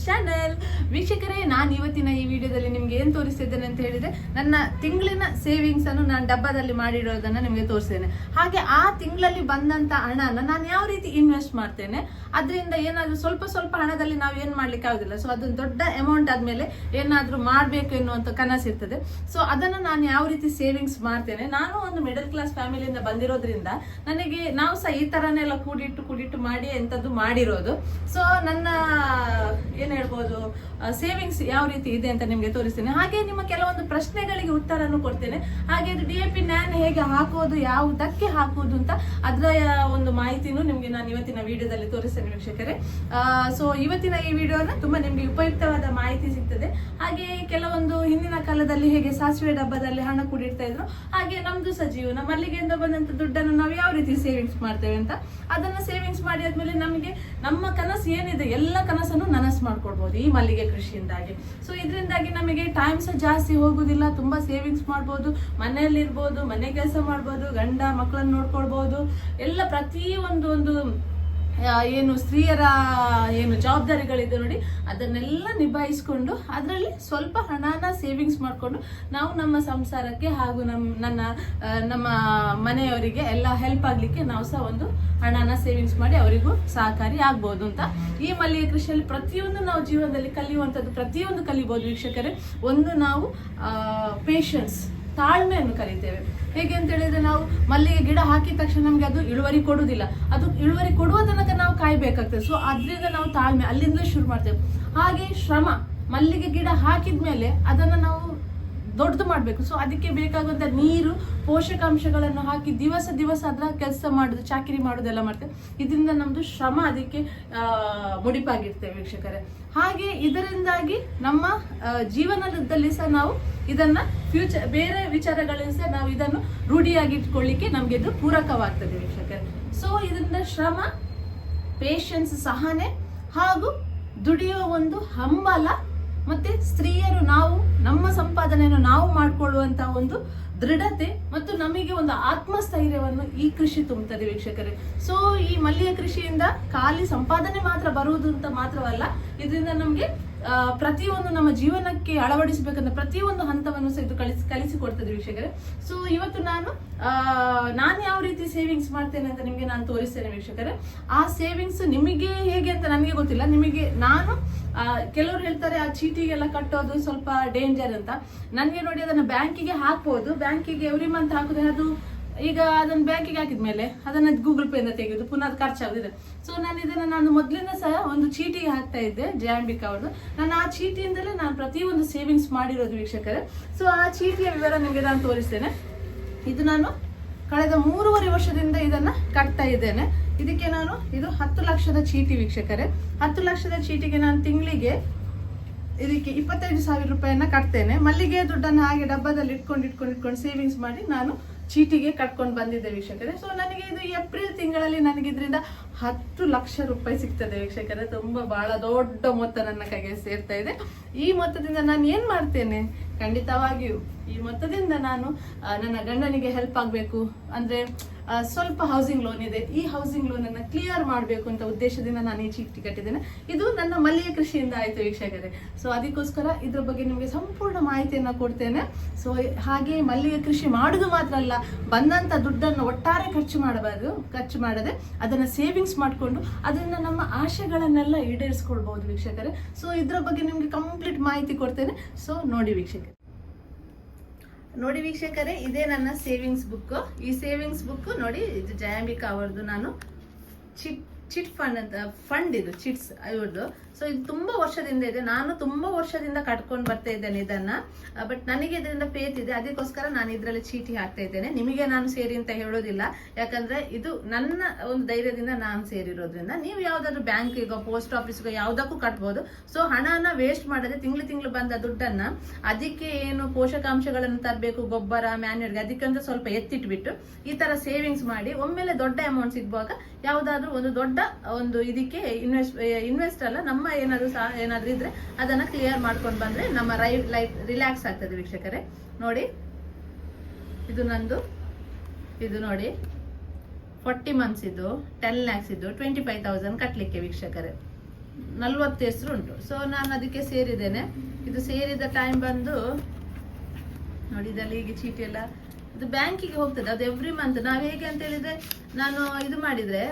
Creation YouTube channel ವೀಕ್ಷಕರೇ, ನಾನು ಇವತ್ತಿನ ಈ ವಿಡಿಯೋದಲ್ಲಿ ನಿಮ್ಗೆ ಏನ್ ತೋರಿಸ್ತಿದ್ದೇನೆ ಅಂತ ಹೇಳಿದ್ರೆ, ನನ್ನ ತಿಂಗಳಿನ ಸೇವಿಂಗ್ಸ್ ಅನ್ನು ನಾನು ಡಬ್ಬದಲ್ಲಿ ಮಾಡಿರೋದನ್ನ ನಿಮಗೆ ತೋರಿಸ್ತೇನೆ ಹಾಗೆ ಆ ತಿಂಗಳಲ್ಲಿ ಬಂದಂತ ಹಣನ ನಾನು ಯಾವ ರೀತಿ ಇನ್ವೆಸ್ಟ್ ಮಾಡ್ತೇನೆ, ಅದರಿಂದ ಏನಾದ್ರೂ ಸ್ವಲ್ಪ ಸ್ವಲ್ಪ ಹಣದಲ್ಲಿ ನಾವು ಏನ್ ಮಾಡ್ಲಿಕ್ಕೆ ಆಗುದಿಲ್ಲ. ಸೊ ಅದೊಂದು ದೊಡ್ಡ ಅಮೌಂಟ್ ಆದ್ಮೇಲೆ ಏನಾದ್ರೂ ಮಾಡ್ಬೇಕು ಎನ್ನುವಂತ ಕನಸಿರ್ತದೆ ಸೊ ಅದನ್ನ ನಾನು ಯಾವ ರೀತಿ ಸೇವಿಂಗ್ಸ್ ಮಾಡ್ತೇನೆ, ನಾನು ಒಂದು ಮಿಡಲ್ ಕ್ಲಾಸ್ ಫ್ಯಾಮಿಲಿಯಿಂದ ಬಂದಿರೋದ್ರಿಂದ ನನಗೆ ನಾವು ಸಹ ಈ ತರನೆಲ್ಲ ಕೂಡಿಟ್ಟು ಕೂಡಿಟ್ಟು ಮಾಡಿ ಎಂಥದ್ದು ಮಾಡಿರೋದು. ಸೊ ನನ್ನ, ಏನು ಹೇಳ್ಬೋದು ಸೇವಿಂಗ್ಸ್ ಯಾವ ರೀತಿ ಇದೆ ಅಂತ ನಿಮಗೆ ತೋರಿಸ್ತೇನೆ. ಹಾಗೆ ನಿಮ್ಮ ಕೆಲವೊಂದು ಪ್ರಶ್ನೆಗಳಿಗೆ ಉತ್ತರನು ಕೊಡ್ತೇನೆ. ಹಾಗೆ ಡಿ ಎ ಪಿ ನ್ಯಾನ್ ಹೇಗೆ ಹಾಕೋದು, ಯಾವುದಕ್ಕೆ ಹಾಕುವುದು ಅಂತ ಅದರ ಒಂದು ಮಾಹಿತಿನೂ ನಿಮಗೆ ನಾನು ಇವತ್ತಿನ ವಿಡಿಯೋದಲ್ಲಿ ತೋರಿಸ್ತೇನೆ ವೀಕ್ಷಕರೇ. ಸೊ ಇವತ್ತಿನ ಈ ವಿಡಿಯೋನ ತುಂಬಾ ನಿಮಗೆ ಉಪಯುಕ್ತವಾದ ಮಾಹಿತಿ ಸಿಗ್ತದೆ. ಹಾಗೆ ಕೆಲವೊಂದು ಹಿಂದಿನ ಕಾಲದಲ್ಲಿ ಹೇಗೆ ಸಾಸಿವೆ ಡಬ್ಬದಲ್ಲಿ ಹಣ ಕೂಡಿಡ್ತಾ ಇದ್ರು, ಹಾಗೆ ನಮ್ದು ಸಹ ಜೀವನ ಮಲ್ಲಿಗೆಯಿಂದ ಬಂದಂತ ದುಡ್ಡನ್ನು ನಾವು ಯಾವ ರೀತಿ ಸೇವಿಂಗ್ಸ್ ಮಾಡ್ತೇವೆ ಅಂತ ಅದನ್ನ ಸೇವಿಂಗ್ಸ್ ಮಾಡಿ ಆದ್ಮೇಲೆ ನಮಗೆ ನಮ್ಮ ಕನಸು ಏನಿದೆ, ಎಲ್ಲ ಕನಸನ್ನು ನನಸು ಮಾಡ್ಕೊಡ್ಬೋದು. ಈ ಮಲ್ಲಿಗೆ ಕೃಷಿಯಿಂದಾಗಿ ಸೊ ಇದರಿಂದಾಗಿ ನಮಗೆ ಟೈಮ್ ಸಹ ಜಾಸ್ತಿ ಹೋಗುದಿಲ್ಲ, ತುಂಬಾ ಸೇವಿಂಗ್ಸ್ ಮಾಡ್ಬೋದು ಮನೆಯಲ್ಲಿ ಇರ್ಬೋದು ಮನೆ ಕೆಲಸ ಮಾಡ್ಬೋದು, ಗಂಡ ಮಕ್ಕಳನ್ನು ನೋಡ್ಕೊಳ್ಬೋದು, ಎಲ್ಲ ಪ್ರತಿ ಒಂದು ಒಂದು ಏನು ಸ್ತ್ರೀಯರ ಏನು ಜವಾಬ್ದಾರಿಗಳಿದೆ ನೋಡಿ, ಅದನ್ನೆಲ್ಲ ನಿಭಾಯಿಸ್ಕೊಂಡು ಅದರಲ್ಲಿ ಸ್ವಲ್ಪ ಹಣನ ಸೇವಿಂಗ್ಸ್ ಮಾಡಿಕೊಂಡು ನಾವು ನಮ್ಮ ಸಂಸಾರಕ್ಕೆ ಹಾಗೂ ನಮ್ಮ ನನ್ನ ನಮ್ಮ ಮನೆಯವರಿಗೆ ಎಲ್ಲ ಹೆಲ್ಪ್ ಆಗಲಿಕ್ಕೆ ನಾವು ಸಹ ಒಂದು ಹಣನ ಸೇವಿಂಗ್ಸ್ ಮಾಡಿ ಅವರಿಗೂ ಸಹಕಾರಿ ಆಗ್ಬೋದು ಅಂತ. ಈ ಮಲ್ಲಿಗೆ ಕೃಷಿಯಲ್ಲಿ ಪ್ರತಿಯೊಂದು ನಾವು ಜೀವನದಲ್ಲಿ ಕಲಿಯುವಂಥದ್ದು, ಪ್ರತಿಯೊಂದು ಕಲಿಬೋದು ವೀಕ್ಷಕರೇ. ಒಂದು ನಾವು ಪೇಷನ್ಸ್ ತಾಳ್ಮೆಯನ್ನು ಕಲಿತೇವೆ. ಹೇಗೆ ಅಂತ ಹೇಳಿದ್ರೆ ನಾವು ಮಲ್ಲಿಗೆ ಗಿಡ ಹಾಕಿದ ತಕ್ಷಣ ನಮಗೆ ಅದು ಇಳುವರಿ ಕೊಡುವುದಿಲ್ಲ. ಅದು ಇಳುವರಿ ಕೊಡುವ ತನಕ ನಾವು ಕಾಯ್ಬೇಕಾಗ್ತದೆ. ಸೊ ಅದರಿಂದ ನಾವು ತಾಳ್ಮೆ ಅಲ್ಲಿಂದಲೇ ಶುರು ಮಾಡ್ತೇವೆ. ಹಾಗೆ ಶ್ರಮ, ಮಲ್ಲಿಗೆ ಗಿಡ ಹಾಕಿದ್ಮೇಲೆ ಅದನ್ನ ನಾವು ದೊಡ್ಡದು ಮಾಡಬೇಕು. ಸೊ ಅದಕ್ಕೆ ಬೇಕಾಗುವಂಥ ನೀರು, ಪೋಷಕಾಂಶಗಳನ್ನು ಹಾಕಿ ದಿವಸ ದಿವಸ ಅದರ ಕೆಲಸ ಮಾಡೋದು, ಚಾಕಿರಿ ಮಾಡೋದೆಲ್ಲ ಮಾಡ್ತೇವೆ. ಇದರಿಂದ ನಮ್ಮದು ಶ್ರಮ ಅದಕ್ಕೆ ಮುಡಿಪಾಗಿರ್ತೇವೆ ವೀಕ್ಷಕರೇ. ಹಾಗೆ ಇದರಿಂದಾಗಿ ನಮ್ಮ ಜೀವನದಲ್ಲಿ ಸಹ ನಾವು ಇದನ್ನ ಫ್ಯೂಚರ್ ಬೇರೆ ವಿಚಾರಗಳಲ್ಲಿ ಸಹ ನಾವು ಇದನ್ನು ರೂಢಿಯಾಗಿಟ್ಕೊಳ್ಳಿಕ್ಕೆ ನಮಗೆ ಇದು ಪೂರಕವಾಗ್ತದೆ ವೀಕ್ಷಕರೇ. ಸೊ ಇದರಿಂದ ಶ್ರಮ ಪೇಷನ್ಸ್ ಸಹನೆ ಹಾಗೂ ದುಡಿಯುವ ಒಂದು ಹಂಬಲ ಮತ್ತೆ ಸ್ತ್ರೀಯರು ನಾವು, ನಮ್ಮ ಸಂಪಾದನೆಯನ್ನು ನಾವು ಮಾಡಿಕೊಳ್ಳುವಂತಹ ಒಂದು ದೃಢತೆ ಮತ್ತು ನಮಗೆ ಒಂದು ಆತ್ಮಸ್ಥೈರ್ಯವನ್ನು ಈ ಕೃಷಿ ತುಂಬುತ್ತದೆ ವೀಕ್ಷಕರೇ. ಸೊ ಈ ಮಲ್ಲಿಗೆ ಕೃಷಿಯಿಂದ ಖಾಲಿ ಸಂಪಾದನೆ ಮಾತ್ರ ಬರುವುದು ಅಂತ ಮಾತ್ರವಲ್ಲ, ಇದರಿಂದ ನಮಗೆ ಪ್ರತಿಯೊಂದು ನಮ್ಮ ಜೀವನಕ್ಕೆ ಅಳವಡಿಸಬೇಕಂತ ಪ್ರತಿಯೊಂದು ಹಂತವನ್ನು ಸಹ ಇದು ಕಲಿಸಿ ಕಲಿಸಿಕೊಡ್ತದೆ ವೀಕ್ಷಕರೇ. ಸೊ ಇವತ್ತು ನಾನು ನಾನು ಯಾವ ರೀತಿ ಸೇವಿಂಗ್ಸ್ ಮಾಡ್ತೇನೆ ಅಂತ ನಿಮಗೆ ನಾನು ತೋರಿಸ್ತೇನೆ ವೀಕ್ಷಕರೇ. ಆ ಸೇವಿಂಗ್ಸ್ ನಿಮಗೆ ಹೇಗೆ ಅಂತ ನನಗೆ ಗೊತ್ತಿಲ್ಲ. ನಿಮಗೆ ನಾನು ಕೆಲವರು ಹೇಳ್ತಾರೆ, ಆ ಚೀಟಿಗೆಲ್ಲ ಕಟ್ಟೋದು ಸ್ವಲ್ಪ ಡೇಂಜರ್ ಅಂತ. ನನಗೆ ನೋಡಿ ಅದನ್ನ ಬ್ಯಾಂಕಿಗೆ ಹಾಕ್ಬೋದು. ಬ್ಯಾಂಕಿಗೆ ಎವ್ರಿ ಮಂತ್ ಹಾಕಿದ್ರೆ ಅದು ಈಗ ಅದನ್ನ ಬ್ಯಾಂಕಿಗೆ ಹಾಕಿದ ಮೇಲೆ ಅದನ್ನ ಗೂಗಲ್ ಪೇ ಇಂದ ತೆಗೆದು ಪುನಃ ಅದು ಖರ್ಚಾಗುದಿದೆ ಸೊ ನಾನು ಇದನ್ನ ನಾನು ಮೊದಲಿಂದ ಸಹ ಒಂದು ಚೀಟಿಗೆ ಹಾಕ್ತಾ ಇದ್ದೆ ಜಯಾಂಬಿಕಾ ಅವ್ರದ್ದು ನಾನು ಆ ಚೀಟಿಯಿಂದಲೇ ನಾನು ಪ್ರತಿಯೊಂದು ಸೇವಿಂಗ್ಸ್ ಮಾಡಿರೋದು ವೀಕ್ಷಕರೇ. ಸೊ ಆ ಚೀಟಿಯ ವಿವರ ನಿಮಗೆ ನಾನು ತೋರಿಸ್ತೇನೆ. ಇದು ನಾನು ಕಳೆದ ಮೂರುವರೆ ವರ್ಷದಿಂದ ಇದನ್ನ ಕಟ್ತಾ ಇದ್ದೇನೆ. ಇದಕ್ಕೆ ನಾನು, ಇದು ಹತ್ತು ಲಕ್ಷದ ಚೀಟಿ ವೀಕ್ಷಕರೇ. ಹತ್ತು ಲಕ್ಷದ ಚೀಟಿಗೆ ನಾನು ತಿಂಗಳಿಗೆ ಇದಕ್ಕೆ ಇಪ್ಪತ್ತೈದು ಸಾವಿರ ರೂಪಾಯಿಯನ್ನ ಕಟ್ತೇನೆ. ಮಲ್ಲಿಗೆ ದುಡ್ಡನ್ನು ಹಾಗೆ ಡಬ್ಬದಲ್ಲಿ ಇಟ್ಕೊಂಡು ಇಟ್ಕೊಂಡು ಇಟ್ಕೊಂಡು ಸೇವಿಂಗ್ಸ್ ಮಾಡಿ ನಾನು ಚೀಟಿಗೆ ಕಟ್ಕೊಂಡು ಬಂದಿದ್ದೆ ವೀಕ್ಷಕರೇ. ಸೊ ನನಗೆ ಇದು ಏಪ್ರಿಲ್ ತಿಂಗಳಲ್ಲಿ ನನಗೆ ಇದರಿಂದ ಹತ್ತು ಲಕ್ಷ ರೂಪಾಯಿ ಸಿಗ್ತದೆ ವೀಕ್ಷಕರೇ. ತುಂಬಾ ಬಹಳ ದೊಡ್ಡ ಮೊತ್ತ ನನ್ನ ಕೈಗೆ ಸೇರ್ತಾ ಇದೆ. ಈ ಮೊತ್ತದಿಂದ ನಾನು ಏನ್ ಮಾಡ್ತೇನೆ? ಖಂಡಿತವಾಗಿಯೂ ಈ ಮೊತ್ತದಿಂದ ನಾನು ನನ್ನ ಗಂಡನಿಗೆ ಹೆಲ್ಪ್ ಆಗಬೇಕು. ಅಂದ್ರೆ ಸ್ವಲ್ಪ ಹೌಸಿಂಗ್ ಲೋನ್ ಇದೆ. ಈ ಹೌಸಿಂಗ್ ಲೋನ್ ಅನ್ನ ಕ್ಲಿಯರ್ ಮಾಡಬೇಕು ಅಂತ ಉದ್ದೇಶದಿಂದ ನಾನು ಈ ಚೀಟಿ ಕಟ್ಟಿದ್ದೇನೆ ಇದು ನನ್ನ ಮಲ್ಲಿಗೆ ಕೃಷಿಯಿಂದ ಆಯ್ತು ವೀಕ್ಷಕರೇ. ಸೊ ಅದಕ್ಕೋಸ್ಕರ ಇದ್ರ ಬಗ್ಗೆ ನಿಮಗೆ ಸಂಪೂರ್ಣ ಮಾಹಿತಿಯನ್ನು ಕೊಡ್ತೇನೆ. ಸೊ ಹಾಗೆ ಮಲ್ಲಿಗೆ ಕೃಷಿ ಮಾಡುದು ಮಾತ್ರ ಅಲ್ಲ, ಬಂದಂತ ದುಡ್ಡನ್ನು ಒಟ್ಟಾರೆ ಖರ್ಚು ಮಾಡಬಾರದು, ಖರ್ಚು ಮಾಡದೆ ಅದನ್ನ ಸೇವಿಂಗ್ಸ್ ಮಾಡಿಕೊಂಡು ಅದರಿಂದ ನಮ್ಮ ಆಶೆಗಳನ್ನೆಲ್ಲ ಈಡೇರಿಸ್ಕೊಳ್ಬಹುದು ವೀಕ್ಷಕರೇ. ಸೊ ಇದ್ರ ಬಗ್ಗೆ ನಿಮಗೆ ಕಂಪ್ಲೀಟ್ ಮಾಹಿತಿ ಕೊಡ್ತೇನೆ. ಸೊ ನೋಡಿ ವೀಕ್ಷಕರೇ. ನೋಡಿ ವೀಕ್ಷಕರೇ, ಇದೇ ನನ್ನ ಸೇವಿಂಗ್ಸ್ ಬುಕ್ ಈ ಸೇವಿಂಗ್ಸ್ ಬುಕ್ ನೋಡಿ, ಇದು ಜಯಾಂಬಿಕಾ ಅವರದು ನಾನು ಚಿಟ್ ಚಿಟ್ ಫಂಡ್ ಅಂತ ಫಂಡ್ ಇದು, ಚಿಟ್ಸ್, ಇವ್ರದ್ದು. ಸೊ ಇದು ತುಂಬಾ ವರ್ಷದಿಂದ ಇದೆ. ನಾನು ತುಂಬಾ ವರ್ಷದಿಂದ ಕಟ್ಕೊಂಡು ಬರ್ತಾ ಇದ್ದೇನೆ ಇದನ್ನ. ಬಟ್ ನನಗೆ ಇದರಿಂದ ಫೇತ್ ಇದೆ. ಅದಕ್ಕೋಸ್ಕರ ನಾನು ಇದರಲ್ಲಿ ಚೀಟಿ ಹಾಕ್ತಾ ಇದ್ದೇನೆ. ನಿಮಗೆ ನಾನು ಸೇರಿ ಅಂತ ಹೇಳೋದಿಲ್ಲ. ಯಾಕಂದ್ರೆ ಇದು ನನ್ನ ಒಂದು ಧೈರ್ಯದಿಂದ ನಾನು ಸೇರಿರೋದ್ರಿಂದ ನೀವು ಯಾವ್ದಾದ್ರು ಬ್ಯಾಂಕಿಗೋ, ಪೋಸ್ಟ್ ಆಫೀಸ್ಗೋ ಯಾವ್ದಕ್ಕೂ ಕಟ್ಬೋದು. ಸೊ ಹಣನ ವೇಸ್ಟ್ ಮಾಡದೆ ತಿಂಗಳು ತಿಂಗಳು ಬಂದ ದುಡ್ಡನ್ನ ಅದಕ್ಕೆ ಏನು ಪೋಷಕಾಂಶಗಳನ್ನು ತರಬೇಕು, ಗೊಬ್ಬರ ಮ್ಯಾನ್ಯೂರ್ಗೆ ಅದಕ್ಕಂತ ಸ್ವಲ್ಪ ಎತ್ತಿಟ್ಬಿಟ್ಟು ಈ ತರ ಸೇವಿಂಗ್ಸ್ ಮಾಡಿ ಒಮ್ಮೆಲೆ ದೊಡ್ಡ ಅಮೌಂಟ್ ಸಿಗುವಾಗ ಯಾವ್ದಾದ್ರು ಒಂದು ದೊಡ್ಡ ಒಂದು ಇದಕ್ಕೆ ಇನ್ವೆಸ್ಟ್ ಇನ್ವೆಸ್ಟ್ ಅಲ್ಲ, ನಮ್ಮ ಏನಾದ್ರು ಸಹ ಏನಾದ್ರು ಇದ್ರೆ ಅದನ್ನ ಕ್ಲಿಯರ್ ಮಾಡ್ಕೊಂಡು ಬಂದ್ರೆ ನಮ್ಮ ರೈಟ್ ಲೈಫ್ ರಿಲ್ಯಾಕ್ಸ್ ಆಗ್ತದೆ ವೀಕ್ಷಕರೇ. ನೋಡಿ, ಇದು ನಂದು, ಇದು ನೋಡಿ. ಫಾರ್ಟಿ ಮಂತ್ಸ್ ಇದು ಟೆನ್ ಲ್ಯಾಕ್ಸ್ ಇದು ಟ್ವೆಂಟಿ ಫೈವ್ ತೌಸಂಡ್ ಕಟ್ಲಿಕ್ಕೆ ವೀಕ್ಷಕರೇ. ನಲ್ವತ್ತು ಹೆಸರು ಉಂಟು. ಸೊ ನಾನು ಅದಕ್ಕೆ ಸೇರಿದ್ದೇನೆ. ಇದು ಸೇರಿದ ಟೈಮ್ ಬಂದು, ನೋಡಿ ಇದರಲ್ಲಿ ಈಗ ಚೀಟಿ ಎಲ್ಲ ಇದು ಬ್ಯಾಂಕಿಗೆ ಹೋಗ್ತದೆ. ಅದು ಎವ್ರಿ ಮಂತ್ ನಾವು ಹೇಗೆ ಅಂತ ಹೇಳಿದ್ರೆ, ನಾನು ಇದು ಮಾಡಿದ್ರೆ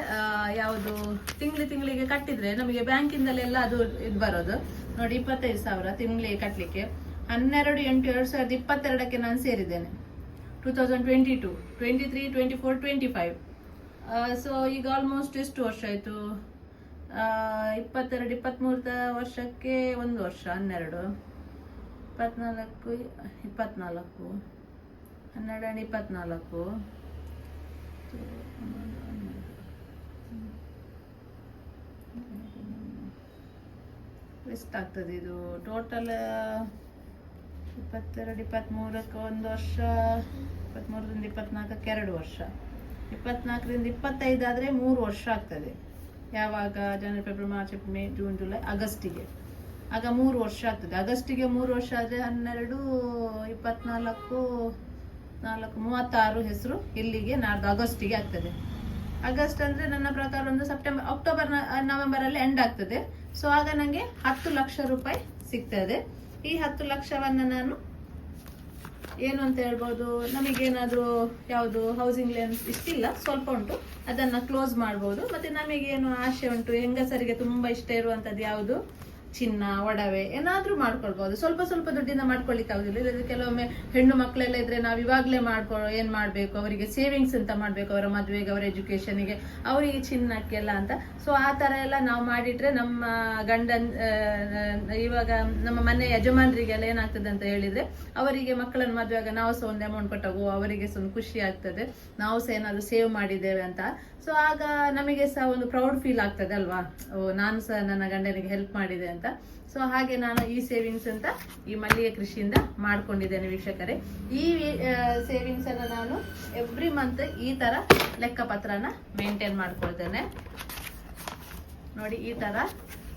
ಯಾವುದು ತಿಂಗಳು ತಿಂಗಳಿಗೆ ಕಟ್ಟಿದ್ರೆ ನಮಗೆ ಬ್ಯಾಂಕಿಂದಲೆಲ್ಲ ಅದು ಇದು ಬರೋದು. ನೋಡಿ, ಇಪ್ಪತ್ತೈದು ಸಾವಿರ ತಿಂಗಳಿಗೆ ಕಟ್ಟಲಿಕ್ಕೆ ಹನ್ನೆರಡು, ಎಂಟು, ಎರಡು ಸಾವಿರದ ಇಪ್ಪತ್ತೆರಡಕ್ಕೆ ನಾನು ಸೇರಿದ್ದೇನೆ. Two thousand twenty two, twenty three, twenty four, twenty five. So ಈಗ ಆಲ್ಮೋಸ್ಟ್ ಎಷ್ಟು ವರ್ಷ ಆಯಿತು? ಇಪ್ಪತ್ತೆರಡು, ಇಪ್ಪತ್ತ್ಮೂರದ ವರ್ಷಕ್ಕೆ ಒಂದು ವರ್ಷ, ಹನ್ನೆರಡು. ಇಪ್ಪತ್ನಾಲ್ಕು ಇಪ್ಪತ್ನಾಲ್ಕು. ಹನ್ನೆರಡು and ಇಪ್ಪತ್ನಾಲ್ಕು. ಎಷ್ಟಾಗ್ತದೆ ಇದು. ಟೋಟಲ್ ಇಪ್ಪತ್ತೆರಡು ಇಪ್ಪತ್ತ್ಮೂರಕ್ಕೆ ಒಂದು ವರ್ಷ ಇಪ್ಪತ್ತ್ಮೂರರಿಂದ ಇಪ್ಪತ್ನಾಲ್ಕಕ್ಕೆ ಎರಡು ವರ್ಷ. ಇಪ್ಪತ್ನಾಲ್ಕರಿಂದ ಇಪ್ಪತ್ತೈದಾದರೆ ಮೂರು ವರ್ಷ ಆಗ್ತದೆ. ಯಾವಾಗ? January February March May June July ಆಗಸ್ಟಿಗೆ. ಆಗ ಮೂರು ವರ್ಷ ಆಗ್ತದೆ. ಆಗಸ್ಟಿಗೆ ಮೂರು ವರ್ಷ ಆದರೆ ಹನ್ನೆರಡು, ಇಪ್ಪತ್ನಾಲ್ಕು ನಾಲ್ಕು, ಮೂವತ್ತಾರು ಹೆಸರು ಇಲ್ಲಿಗೆ ನಾಡ್ದು ಆಗಸ್ಟಿಗೆ ಆಗ್ತದೆ. ಆಗಸ್ಟ್ ಅಂದ್ರೆ ನನ್ನ ಪ್ರಕಾರ ಒಂದು ಸೆಪ್ಟೆಂಬರ್, ಅಕ್ಟೋಬರ್ ನವೆಂಬರ್ ಅಲ್ಲಿ ಎಂಡ್ ಆಗ್ತದೆ. ಸೊ ಆಗ ನನಗೆ ಹತ್ತು ಲಕ್ಷ ರೂಪಾಯಿ ಸಿಗ್ತದೆ. ಈ ಹತ್ತು ಲಕ್ಷವನ್ನ ನಾನು ಏನು ಅಂತ ಹೇಳ್ಬೋದು? ನಮಗೇನಾದರೂ ಯಾವುದು ಹೌಸಿಂಗ್ ಲೋನ್ ಇಷ್ಟಿಲ್ಲ, ಸ್ವಲ್ಪ ಉಂಟು. ಅದನ್ನ ಕ್ಲೋಸ್ ಮಾಡ್ಬೋದು. ಮತ್ತೆ ನಮಗೇನು ಆಸೆ ಉಂಟು? ಹೆಂಗಸರಿಗೆ ತುಂಬಾ ಇಷ್ಟ ಇರುವಂತದ್ದು ಯಾವುದು? ಚಿನ್ನ, ಒಡವೆ, ಏನಾದ್ರೂ ಮಾಡ್ಕೊಳ್ಬಹುದು ಸ್ವಲ್ಪ ಸ್ವಲ್ಪ ದುಡ್ಡಿಂದ ಮಾಡ್ಕೊಳ್ಳಿಕ್ಕೆ ಆಗುದಿಲ್ಲ. ಇಲ್ಲದ್ರೆ ಕೆಲವೊಮ್ಮೆ ಹೆಣ್ಣು ಮಕ್ಕಳೆಲ್ಲ ಇದ್ರೆ ನಾವು ಇವಾಗ್ಲೇ ಮಾಡ್ಕೊ, ಏನ್ ಮಾಡ್ಬೇಕು? ಅವರಿಗೆ ಸೇವಿಂಗ್ಸ್ ಅಂತ ಮಾಡ್ಬೇಕು, ಅವರ ಮದುವೆಗೆ, ಅವರ ಎಜುಕೇಶನ್ಗೆ ಅವರಿಗೆ ಚಿನ್ನಕ್ಕೆಲ್ಲ ಅಂತ. ಸೊ ಆ ತರ ಎಲ್ಲ ನಾವು ಮಾಡಿಟ್ರೆ ನಮ್ಮ ಗಂಡನ್ ಇವಾಗ ನಮ್ಮ ಮನೆ ಯಜಮಾನರಿಗೆಲ್ಲ ಏನಾಗ್ತದೆ ಅಂತ ಹೇಳಿದ್ರೆ, ಅವರಿಗೆ ಮಕ್ಕಳನ್ನ ಮದುವೆಯಾಗ ನಾವು ಸಹ ಒಂದು ಅಮೌಂಟ್ ಕೊಟ್ಟಾಗ ಅವರಿಗೆ ಸಹ ಒಂದು ಖುಷಿ ಆಗ್ತದೆ. ನಾವು ಸಹ ಏನಾದ್ರು ಸೇವ್ ಮಾಡಿದ್ದೇವೆ ಅಂತ. ಸೊ ಆಗ ನಮಗೆ ಸಹ ಒಂದು ಪ್ರೌಡ್ ಫೀಲ್ ಆಗ್ತದೆ ಅಲ್ವಾ? ಓ, ನಾನು ಸಹ ನನ್ನ ಗಂಡನಿಗೆ ಹೆಲ್ಪ್ ಮಾಡಿದೆ ಅಂತ. ಸೊ ಹಾಗೆ ನಾನು ಈ ಸೇವಿಂಗ್ಸ್ ಅಂತ ಈ ಮಲ್ಲಿಗೆ ಕೃಷಿಯಿಂದ ಮಾಡ್ಕೊಂಡಿದ್ದೇನೆ ವೀಕ್ಷಕರೇ. ಈ ಸೇವಿಂಗ್ಸ್ ಅನ್ನ ನಾನು ಎವ್ರಿ ಮಂತ್ ಈ ತರ ಲೆಕ್ಕಪತ್ರನ ಮೇಂಟೈನ್ ಮಾಡ್ಕೊಳ್ತೇನೆ. ನೋಡಿ, ಈ ತರ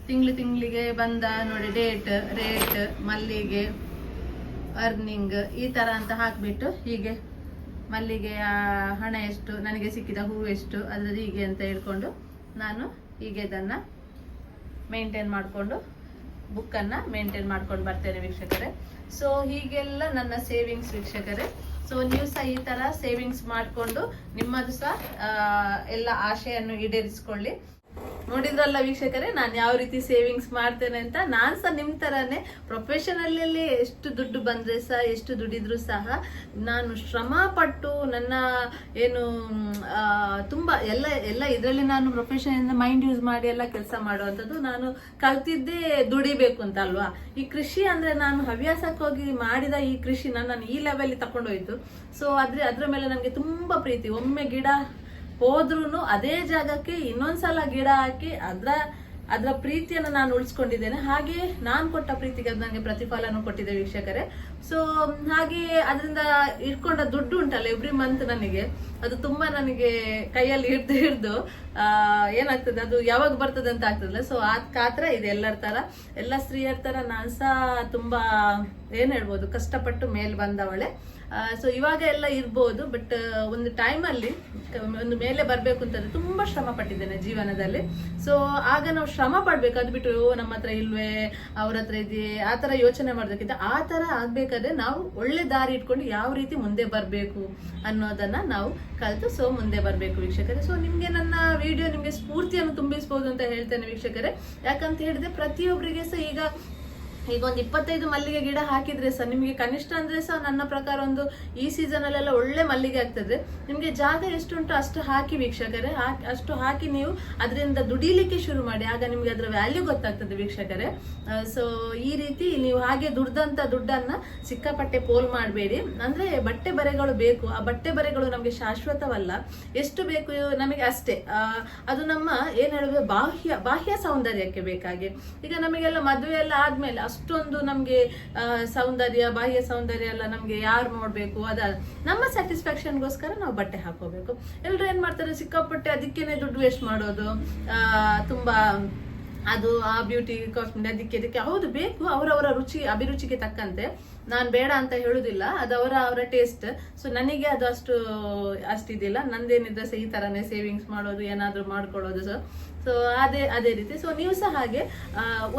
ತಿಂಗಳು ತಿಂಗಳಿಗೆ ಬಂದ ನೋಡಿ ಡೇಟ್ ರೇಟ್ ಮಲ್ಲಿಗೆ ಅರ್ನಿಂಗ್ ಈ ತರ ಅಂತ ಹಾಕ್ಬಿಟ್ಟು ಹೀಗೆ ಮಲ್ಲಿಗೆಯ ಹಣ ಎಷ್ಟು, ನನಗೆ ಸಿಕ್ಕಿದ ಹೂವು ಎಷ್ಟು ಅದ್ರದ್ದು ಹೀಗೆ ಅಂತ ಹೇಳ್ಕೊಂಡು ನಾನು ಹೀಗೆ ಇದನ್ನು ಮೇಂಟೈನ್ ಮಾಡಿಕೊಂಡು ಬುಕ್ಕನ್ನು ಮೇಂಟೈನ್ ಮಾಡ್ಕೊಂಡು ಬರ್ತೇನೆ ವೀಕ್ಷಕರೇ. ಸೊ ಹೀಗೆಲ್ಲ ನನ್ನ ಸೇವಿಂಗ್ಸ್ ವೀಕ್ಷಕರೇ. ಸೊ ನೀವು ಸಹ ಈ ತರ ಸೇವಿಂಗ್ಸ್ ಮಾಡಿಕೊಂಡು ನಿಮ್ಮದು ಸಹ ಎಲ್ಲ ಆಶೆಯನ್ನು ಈಡೇರಿಸಿಕೊಳ್ಳಿ. ನೋಡಿದ್ರಲ್ಲ ವೀಕ್ಷಕರೇ, ನಾನು ಯಾವ ರೀತಿ ಸೇವಿಂಗ್ಸ್ ಮಾಡ್ತೇನೆ ಅಂತ? ನಾನು ಸಹ ನಿಮ್ ತರಾನೇ ಪ್ರೊಫೆಷನಲ್ಲೇ ಎಷ್ಟು ದುಡ್ಡು ಬಂದ್ರೆ ಸಹ, ಎಷ್ಟು ದುಡಿದ್ರು ಸಹ, ನಾನು ಶ್ರಮ ಪಟ್ಟು ನನ್ನ ಏನು ತುಂಬಾ ಎಲ್ಲ ಎಲ್ಲ ಇದರಲ್ಲಿ ನಾನು ಪ್ರೊಫೆಷನ್ ಮೈಂಡ್ ಯೂಸ್ ಮಾಡಿ ಎಲ್ಲ ಕೆಲಸ ಮಾಡುವಂಥದ್ದು ನಾನು ಕಲ್ತಿದ್ದೇ ದುಡಿಬೇಕು ಅಂತ ಅಲ್ವಾ? ಈ ಕೃಷಿ ಅಂದ್ರೆ ನಾನು ಹವ್ಯಾಸಕ್ಕೆ ಹೋಗಿ ಮಾಡಿದ ಈ ಕೃಷಿ ನಾನು ಈ ಲೆವೆಲ್ ತಕೊಂಡೋಯ್ತು. ಸೊ ಆದ್ರೆ ಅದ್ರ ಮೇಲೆ ನನಗೆ ತುಂಬಾ ಪ್ರೀತಿ. ಒಮ್ಮೆ ಗಿಡ ಹೋದ್ರೂ ಅದೇ ಜಾಗಕ್ಕೆ ಇನ್ನೊಂದ್ಸಲ ಗಿಡ ಹಾಕಿ ಅದ್ರ, ಅದರ ಪ್ರೀತಿಯನ್ನು ನಾನು ಉಳಿಸ್ಕೊಂಡಿದ್ದೇನೆ. ಹಾಗೆ ನಾನು ಕೊಟ್ಟ ಪ್ರೀತಿಗೆ ಅದು ನನಗೆ ಪ್ರತಿಫಲನೂ ಕೊಟ್ಟಿದೆ ವೀಕ್ಷಕರೇ. ಸೊ ಹಾಗೆ ಅದರಿಂದ ಇಟ್ಕೊಂಡ ದುಡ್ಡು ಉಂಟಲ್ಲ ಎವ್ರಿ ಮಂತ್ ನನಗೆ. ಅದು ತುಂಬಾ ನನಗೆ ಕೈಯಲ್ಲಿ ಹಿಡ್ದು ಹಿಡ್ದು ಏನಾಗ್ತದೆ, ಅದು ಯಾವಾಗ ಬರ್ತದೆ ಅಂತ ಆಗ್ತದಲ್ಲ. ಸೊ ಆ ಕಾತ್ರ ಇದೆ ಎಲ್ಲರ ತರ ಎಲ್ಲ ಸ್ತ್ರೀಯರ ತರ ನಾನು ಸಹ ತುಂಬಾ, ಏನು ಹೇಳ್ಬೋದು, ಕಷ್ಟಪಟ್ಟು ಮೇಲೆ ಬಂದವಳೆ. ಸೊ ಇವಾಗ ಎಲ್ಲ ಇರ್ಬೋದು ಬಟ್ ಒಂದು ಟೈಮಲ್ಲಿ ಒಂದು ಮೇಲೆ ಬರಬೇಕು ಅಂತಂದ್ರೆ ತುಂಬಾ ಶ್ರಮ ಪಟ್ಟಿದ್ದೇನೆ ಜೀವನದಲ್ಲಿ. ಸೊ ಆಗ ನಾವು ಶ್ರಮ ಪಡ್ಬೇಕು ಅದು ಬಿಟ್ಟು "ಓ, ನಮ್ಮ ಹತ್ರ ಇಲ್ವೇ ಅವ್ರ ಹತ್ರ ಇದೆಯೇ ಆ ಥರ ಯೋಚನೆ ಮಾಡೋದಕ್ಕಿಂತ ಆ ಥರ ಆಗ್ಬೇಕಾದ್ರೆ ನಾವು ಒಳ್ಳೆ ದಾರಿ ಇಟ್ಕೊಂಡು ಯಾವ ರೀತಿ ಮುಂದೆ ಬರಬೇಕು ಅನ್ನೋದನ್ನ ನಾವು ಕಲಿತು ಸೊ ಮುಂದೆ ಬರಬೇಕು ವೀಕ್ಷಕರೇ. ಸೊ ನಿಮಗೆ ನನ್ನ ವಿಡಿಯೋ ನಿಮಗೆ ಸ್ಫೂರ್ತಿಯನ್ನು ತುಂಬಿಸ್ಬೋದು ಅಂತ ಹೇಳ್ತೇನೆ ವೀಕ್ಷಕರೇ. ಯಾಕಂತ ಹೇಳಿದ್ರೆ ಪ್ರತಿಯೊಬ್ಬರಿಗೆ ಸಹ ಈಗ ಈಗ ಒಂದು ಇಪ್ಪತ್ತೈದು ಮಲ್ಲಿಗೆ ಗಿಡ ಹಾಕಿದ್ರೆ ಸರ್, ನಿಮಗೆ ಕನಿಷ್ಠ ಅಂದ್ರೆ ಸಹ ನನ್ನ ಪ್ರಕಾರ ಒಂದು ಈ ಸೀಸನ್ ಅಲ್ಲೆಲ್ಲ ಒಳ್ಳೆ ಮಲ್ಲಿಗೆ ಆಗ್ತದೆ. ನಿಮಗೆ ಜಾಗ ಎಷ್ಟುಂಟು ಅಷ್ಟು ಹಾಕಿ ವೀಕ್ಷಕರೇ ಅಷ್ಟು ಹಾಕಿ ನೀವು ಅದರಿಂದ ದುಡಿಲಿಕ್ಕೆ ಶುರು ಮಾಡಿ. ಆಗ ನಿಮಗೆ ಅದರ ವ್ಯಾಲ್ಯೂ ಗೊತ್ತಾಗ್ತದೆ ವೀಕ್ಷಕರೇ. ಸೊ ಈ ರೀತಿ ನೀವು ಹಾಗೆ ದುಡ್ದಂತ ದುಡ್ಡನ್ನ ಸಿಕ್ಕಾಪಟ್ಟೆ ಪೋಲ್ ಮಾಡಬೇಡಿ. ಅಂದ್ರೆ ಬಟ್ಟೆ ಬರೆಗಳು ಬೇಕು. ಆ ಬಟ್ಟೆ ಬರೆಗಳು ನಮಗೆ ಶಾಶ್ವತವಲ್ಲ. ಎಷ್ಟು ಬೇಕು ನಮಗೆ ಅಷ್ಟೇ. ಅದು ನಮ್ಮ ಏನ್ ಹೇಳುವ ಬಾಹ್ಯ ಬಾಹ್ಯ ಸೌಂದರ್ಯಕ್ಕೆ ಬೇಕಾಗಿ. ಈಗ ನಮಗೆಲ್ಲ ಮದುವೆ ಎಲ್ಲ ಆದ್ಮೇಲೆ ಅಷ್ಟೊಂದು ನಮ್ಗೆ ಸೌಂದರ್ಯ, ಬಾಹ್ಯ ಸೌಂದರ್ಯ ಎಲ್ಲ ನಮ್ಗೆ ಯಾರು ನೋಡ್ಬೇಕು? ಅದ ನಮ್ಮ ಸ್ಯಾಟಿಸ್ಫ್ಯಾಕ್ಷನ್ಗೋಸ್ಕರ ನಾವು ಬಟ್ಟೆ ಹಾಕೋಬೇಕು ಎಲ್ಲರೂ ಏನ್ ಮಾಡ್ತಾರೆ, ಸಿಕ್ಕಾಪಟ್ಟೆ ಅದಕ್ಕೇನೆ ದುಡ್ಡು ವೇಸ್ಟ್ ಮಾಡೋದು ತುಂಬಾ ಅದು ಆ ಬ್ಯೂಟಿ ಕಾಸ್ಮೆಟಿಕ್ ಅದಕ್ಕೆ ಅದಕ್ಕೆ ಹೌದು, ಬೇಕು ಅವರವರ ರುಚಿ, ಅಭಿರುಚಿಗೆ ತಕ್ಕಂತೆ. ನಾನು ಬೇಡ ಅಂತ ಹೇಳುದಿಲ್ಲ, ಅದು ಅವರ ಅವರ ಟೇಸ್ಟ್ ಸೊ ನನಗೆ ಅದು ಅಷ್ಟು ಅಷ್ಟಿದಿಲ್ಲ. ನಂದೇನಿದ್ರೆ ಸಹ ಈ ತರನೇ ಸೇವಿಂಗ್ಸ್ ಮಾಡೋದು, ಏನಾದ್ರೂ ಮಾಡ್ಕೊಳ್ಳೋದು. ಸೊ ಸೊ ಅದೇ ಅದೇ ರೀತಿ. ಸೊ ನೀವು ಸಹ ಹಾಗೆ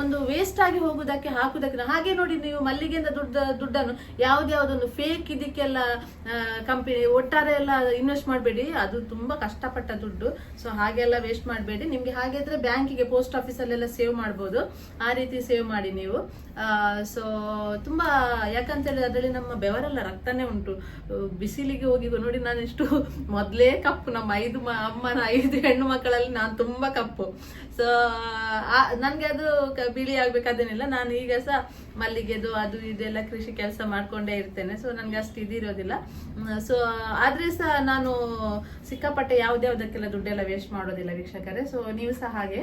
ಒಂದು ವೇಸ್ಟ್ ಆಗಿ ಹೋಗುದಕ್ಕೆ ಹಾಕುದಕ್ಕೆ ಹಾಗೆ ನೋಡಿ, ನೀವು ಮಲ್ಲಿಗೆಯಿಂದ ದುಡ್ಡು ದುಡ್ಡನ್ನು ಯಾವ್ದ್ಯಾವ್ದೊಂದು ಫೇಕ್ ಇದಕ್ಕೆಲ್ಲ ಕಂಪನಿ ಒಟ್ಟಾರೆ ಎಲ್ಲ ಇನ್ವೆಸ್ಟ್ ಮಾಡಬೇಡಿ. ಅದು ತುಂಬಾ ಕಷ್ಟಪಟ್ಟ ದುಡ್ಡು. ಸೊ ಹಾಗೆಲ್ಲ ವೇಸ್ಟ್ ಮಾಡಬೇಡಿ. ನಿಮ್ಗೆ ಹಾಗೆ ಇದ್ರೆ ಬ್ಯಾಂಕಿಗೆ ಪೋಸ್ಟ್ ಆಫೀಸಲ್ಲೆಲ್ಲ ಸೇವ್ ಮಾಡ್ಬೋದು. ಆ ರೀತಿ ಸೇವ್ ಮಾಡಿ ನೀವು. ಸೊ ತುಂಬಾ ಯಾಕಂತ ಹೇಳಿದ್ರೆ ಅದರಲ್ಲಿ ನಮ್ಮ ಬೆವರೆಲ್ಲ ರಕ್ತನೇ ಉಂಟು. ಬಿಸಿಲಿಗೆ ಹೋಗಿ ನೋಡಿ ನಾನು ಇಷ್ಟು ಮೊದಲೇ ಕಪ್ಪು. ನಮ್ಮ ಐದು ಅಮ್ಮನ ಐದು ಹೆಣ್ಣು ಮಕ್ಕಳಲ್ಲಿ ನಾನು ತುಂಬಾ ಕಪ್ಪು. ಸೊ ನನ್ಗೆ ಅದು ಬಿಳಿ ಆಗ್ಬೇಕಾದೇನಿಲ್ಲ ನಾನು ಈಗ ಸಹ ಮಲ್ಲಿಗೆದು, ಅದು ಇದೆಲ್ಲ ಕೃಷಿ ಕೆಲಸ ಮಾಡ್ಕೊಂಡೇ ಇರ್ತೇನೆ. ಸೊ ನನ್ಗೆ ಅಷ್ಟು ಇದಿರೋದಿಲ್ಲ. ಸೊ ಆದ್ರೆ ಸಹ ನಾನು ಸಿಕ್ಕಾಪಟ್ಟೆ ಯಾವ್ದ್ಯಾವ್ದಕ್ಕೆಲ್ಲ ದುಡ್ಡೆಲ್ಲ ವೇಸ್ಟ್ ಮಾಡೋದಿಲ್ಲ ವೀಕ್ಷಕರೇ. ಸೊ ನೀವು ಸಹ ಹಾಗೆ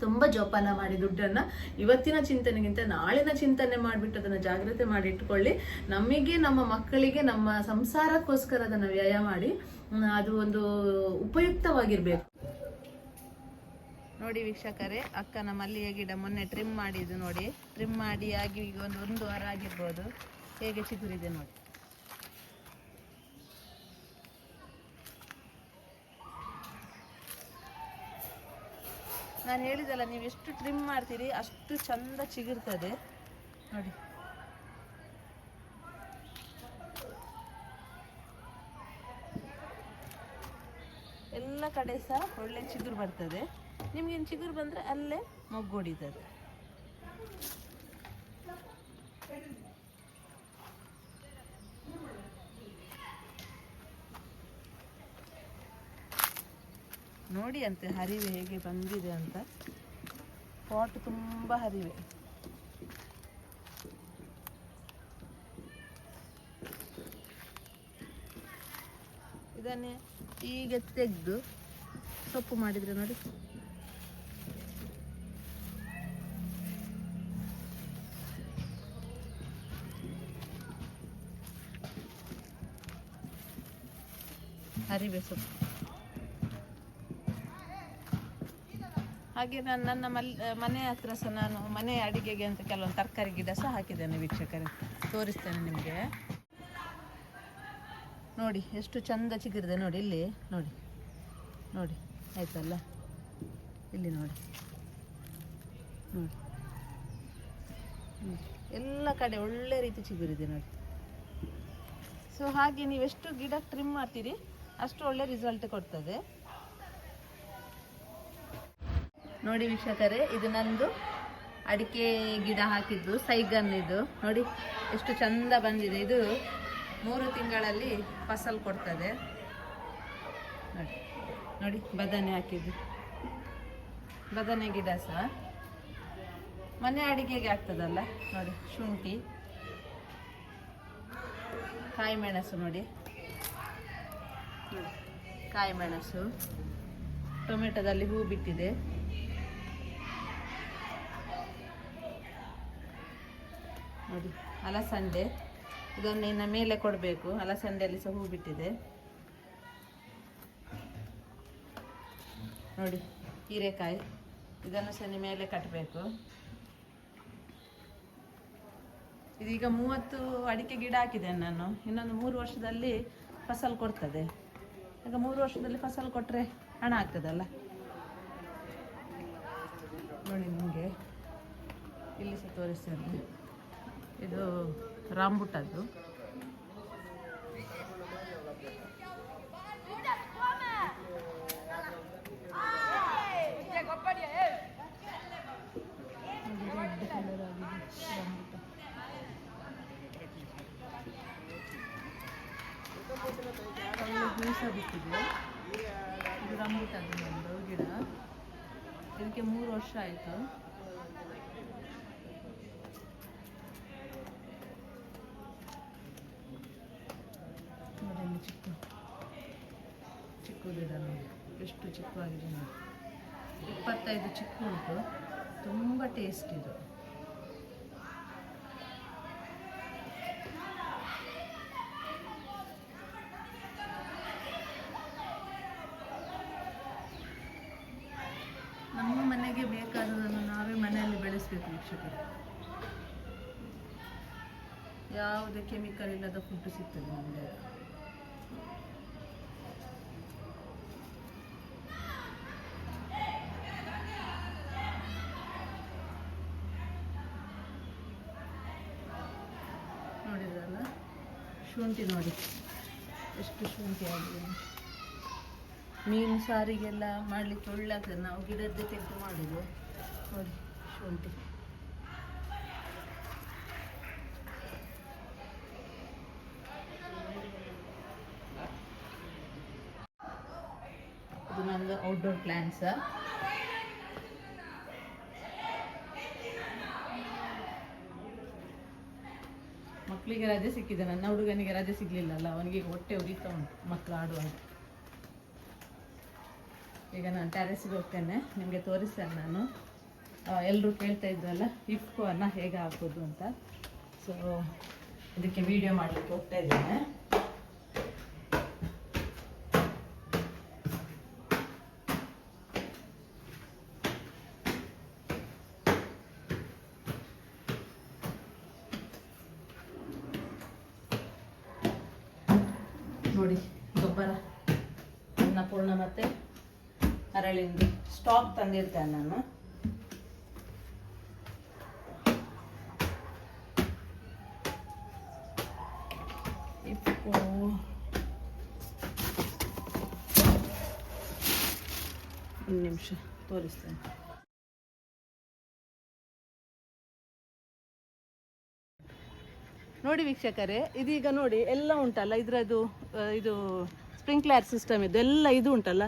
ತುಂಬಾ ಜೋಪಾನ ಮಾಡಿ ದುಡ್ಡನ್ನ ಇವತ್ತಿನ ಚಿಂತನೆಗಿಂತ ನಾಳಿನ ಚಿಂತನೆ ಮಾಡಿಬಿಟ್ಟು ಅದನ್ನ ಜಾಗ್ರತೆ ಮಾಡಿ ಇಟ್ಕೊಳ್ಳಿ. ನಮಗೆ, ನಮ್ಮ ಮಕ್ಕಳಿಗೆ, ನಮ್ಮ ಸಂಸಾರಕ್ಕೋಸ್ಕರ ಅದನ್ನ ವ್ಯಯ ಮಾಡಿ ಅದು ಒಂದು ಉಪಯುಕ್ತವಾಗಿರ್ಬೇಕು. ನೋಡಿ ವೀಕ್ಷಕರೇ, ಅಕ್ಕನ ಮಲ್ಲಿಗೆ ಗಿಡ ಮೊನ್ನೆ ಟ್ರಿಮ್ ಮಾಡಿದ್ದು ನೋಡಿ. ಟ್ರಿಮ್ ಮಾಡಿ ಆಗಿ ಈಗ ಒಂದು ಒಂದು ವಾರ ಆಗಿರ್ಬೋದು. ಹೇಗೆ ಚಿಗುರಿದೆ ನೋಡಿ. ನಾನು ಹೇಳಿದಲ್ಲ, ನೀವು ಎಷ್ಟು ಟ್ರಿಮ್ ಮಾಡ್ತೀರಿ ಅಷ್ಟು ಚಂದ ಚಿಗುರ್ತದೆ. ನೋಡಿ. ಎಲ್ಲ ಕಡೆ ಸಹ ಒಳ್ಳೆ ಚಿಗುರು ಬರ್ತದೆ. ನಿಮ್ಗೆ ಚಿಗುರು ಬಂದರೆ ಅಲ್ಲೇ ಮೊಗ್ಗೊಡಿತದೆ. ನೋಡಿ ಅಂತೆ, ಹರಿವೆ ಹೇಗೆ ಬಂದಿದೆ ಅಂತ. ಪಾಟ್ ತುಂಬ ಹರಿವೆ. ಇದನ್ನೇ ಈಗ ತೆಗೆದು ಸೊಪ್ಪು ಮಾಡಿದರೆ ನೋಡಿ. ಸೊಪ್ಪು ಹಾಗೆ ನಾನು ನನ್ನ ಮಲ್, ಮನೆ ಹತ್ರ ಸಹ ನಾನು ಮನೆ ಅಡಿಗೆಗೆ ಅಂತ ಕೆಲವೊಂದು ತರಕಾರಿ ಗಿಡ ಸಹ ಹಾಕಿದ್ದೇನೆ ವೀಕ್ಷಕರೇ. ತೋರಿಸ್ತೇನೆ ನಿಮಗೆ. ನೋಡಿ, ಎಷ್ಟು ಚಂದ ಚಿಗುರಿದೆ ನೋಡಿ, ಇಲ್ಲಿ ನೋಡಿ. ನೋಡಿ, ಆಯ್ತಲ್ಲ? ಇಲ್ಲಿ ನೋಡಿ. ನೋಡಿ. ಎಲ್ಲ ಕಡೆ ಒಳ್ಳೆ ರೀತಿ ಚಿಗುರಿದೆ ನೋಡಿ. ಸೊ ಹಾಗೆ ನೀವೆಷ್ಟು ಗಿಡ ಟ್ರಿಮ್ ಮಾಡ್ತೀರಿ? ಅಷ್ಟು ಒಳ್ಳೆ ರಿಸಲ್ಟ್ ಕೊಡ್ತದೆ. ನೋಡಿ ವೀಕ್ಷಕರೇ ಇದು ನಂದು ಅಡಿಕೆ ಗಿಡ ಹಾಕಿದ್ದು ಸೈಗನ್ ಇದು. ನೋಡಿ ಎಷ್ಟು ಚಂದ ಬಂದಿದೆ. ಇದು ಮೂರು ತಿಂಗಳಲ್ಲಿ ಫಸಲ್ ಕೊಡ್ತದೆ. ನೋಡಿ ನೋಡಿ ಬದನೆ ಹಾಕಿದ್ದು. ಬದನೆ ಗಿಡ ಸಹ. ಮನೆ ಅಡಿಗೆಗೆ ಆಗ್ತದಲ್ಲ? ನೋಡಿ ಶುಂಠಿ. ಕಾಯಿ ಮೆಣಸು ನೋಡಿ ನೋಡಿ, ಕಾಯಿ ಮೆಣಸು, ಟೊಮೆಟೊದಲ್ಲಿ ಹೂ ಬಿಟ್ಟಿದೆ. ನೋಡಿ, ಅಲಸಂದೆ. ಇದನ್ನು ಇನ್ನು ಮೇಲೆ ಕೊಡಬೇಕು. ಅಲಸಂದೆಯಲ್ಲಿ ಸಹ ಹೂ ಬಿಟ್ಟಿದೆ. ನೋಡಿ, ಹೀರೆಕಾಯಿ. ಇದನ್ನು ಸಹ ಮೇಲೆ ಕಟ್ಟಬೇಕು. ಇದೀಗ ಮೂವತ್ತು ಅಡಿಕೆ ಗಿಡ ಹಾಕಿದ್ದೇನೆ ನಾನು. ಇನ್ನೊಂದು ಮೂರು ವರ್ಷದಲ್ಲಿ ಫಸಲು ಕೊಡ್ತದೆ. ಈಗ ಮೂರು ವರ್ಷದಲ್ಲಿ ಫಸಲ್ ಕೊಟ್ಟರೆ ಹಣ ಆಗ್ತದಲ್ಲ? ನೋಡಿ ನಿಮಗೆ ಇಲ್ಲಿ ಸಹ ತೋರಿಸ್ತೇನೆ. ಇದು ರಾಂಬುಟದ್ದು ರೆಡ್ ಕಲರ್ ಆಗಿದೆ ರಾಂಬುಟ ಒಳ್ಳೆ ಹೂ ಸಹ ಬಿಟ್ಟಿದೆ ಇದು ರಾಂಬುಟದ್ದು ಒಂದು ಗಿಡ ಇದಕ್ಕೆ ಮೂರು ವರ್ಷ ಆಯಿತು. ನೋಡಿ ಚಿಕ್ಕ ಚಿಕ್ಕ ಗಿಡ ನೋಡಿ. ಎಷ್ಟು ಚಿಕ್ಕವಾಗಿದೆ ನೋಡಿ. ಇಪ್ಪತ್ತೈದು ಚಿಕ್ಕ ಉಂಟು. ತುಂಬ ಟೇಸ್ಟ್ ಇದು. ಸಿಗ್ತದೆ ನಮಗೆ. ನೋಡಿದ್ರಲ್ಲ? ಶುಂಠಿ ನೋಡಿ. ಎಷ್ಟು ಶುಂಠಿ ಆಗಿದೆ. ಮೀನು ಸಾರಿಗೆಲ್ಲ ಮಾಡಲಿಕ್ಕೆ ಒಳ್ಳೆ ಆಗ್ತದೆ ನಾವು ಗಿಡದ್ದೇ ತೆಗೆದು ಮಾಡಿದ್ದು. ನೋಡಿ, ಶುಂಠಿ. ಔಟ್ಡೋರ್ ಪ್ಲ್ಯಾನ್ಸ್ ಮಕ್ಕಳಿಗೆ ರಜೆ ಸಿಕ್ಕಿದೆ. ನನ್ನ ಹುಡುಗನಿಗೆ ರಜೆ ಸಿಗ್ಲಿಲ್ಲ ಅಲ್ಲ ಅವನಿಗೆ ಹೊಟ್ಟೆ ಉರಿತ ಉಂಟು ಮಕ್ಕಳು ಆಡುವಾಗ. ಈಗ ನಾನು ಟ್ಯಾರೆಸ್ಗೆ ಹೋಗ್ತೇನೆ. ನಿಮಗೆ ತೋರಿಸ್ತೇನೆ ನಾನು. ಎಲ್ಲರೂ ಕೇಳ್ತಾ ಇದ್ರಲ್ಲ ಇಫ್ಕೋ ಅನ್ನ ಹೇಗೆ ಹಾಕೋದು ಅಂತ. ಸೊ ಇದಕ್ಕೆ ವಿಡಿಯೋ ಮಾಡಲಿಕ್ಕೆ ಹೋಗ್ತಾ ಇದ್ದೇನೆ. ನೋಡಿ ಗೊಬ್ಬರ ಅನ್ನಪೂರ್ಣ ಮತ್ತೆ ಅರಳಿಂದು ಸ್ಟಾಕ್ ತಂದಿರ್ತೇನೆ ನಾನು ಇಪ್ಪು ಒಂದು ನಿಮಿಷ ತೋರಿಸ್ತೇನೆ ನೋಡಿ ವೀಕ್ಷಕರೇ, ಇದೀಗ ನೋಡಿ ಎಲ್ಲ ಉಂಟಲ್ಲ, ಇದರದ್ದು ಇದು ಸ್ಪ್ರಿಂಕ್ಲರ್ ಸಿಸ್ಟಮ್ ಇದು ಎಲ್ಲ ಇದು ಉಂಟಲ್ಲ.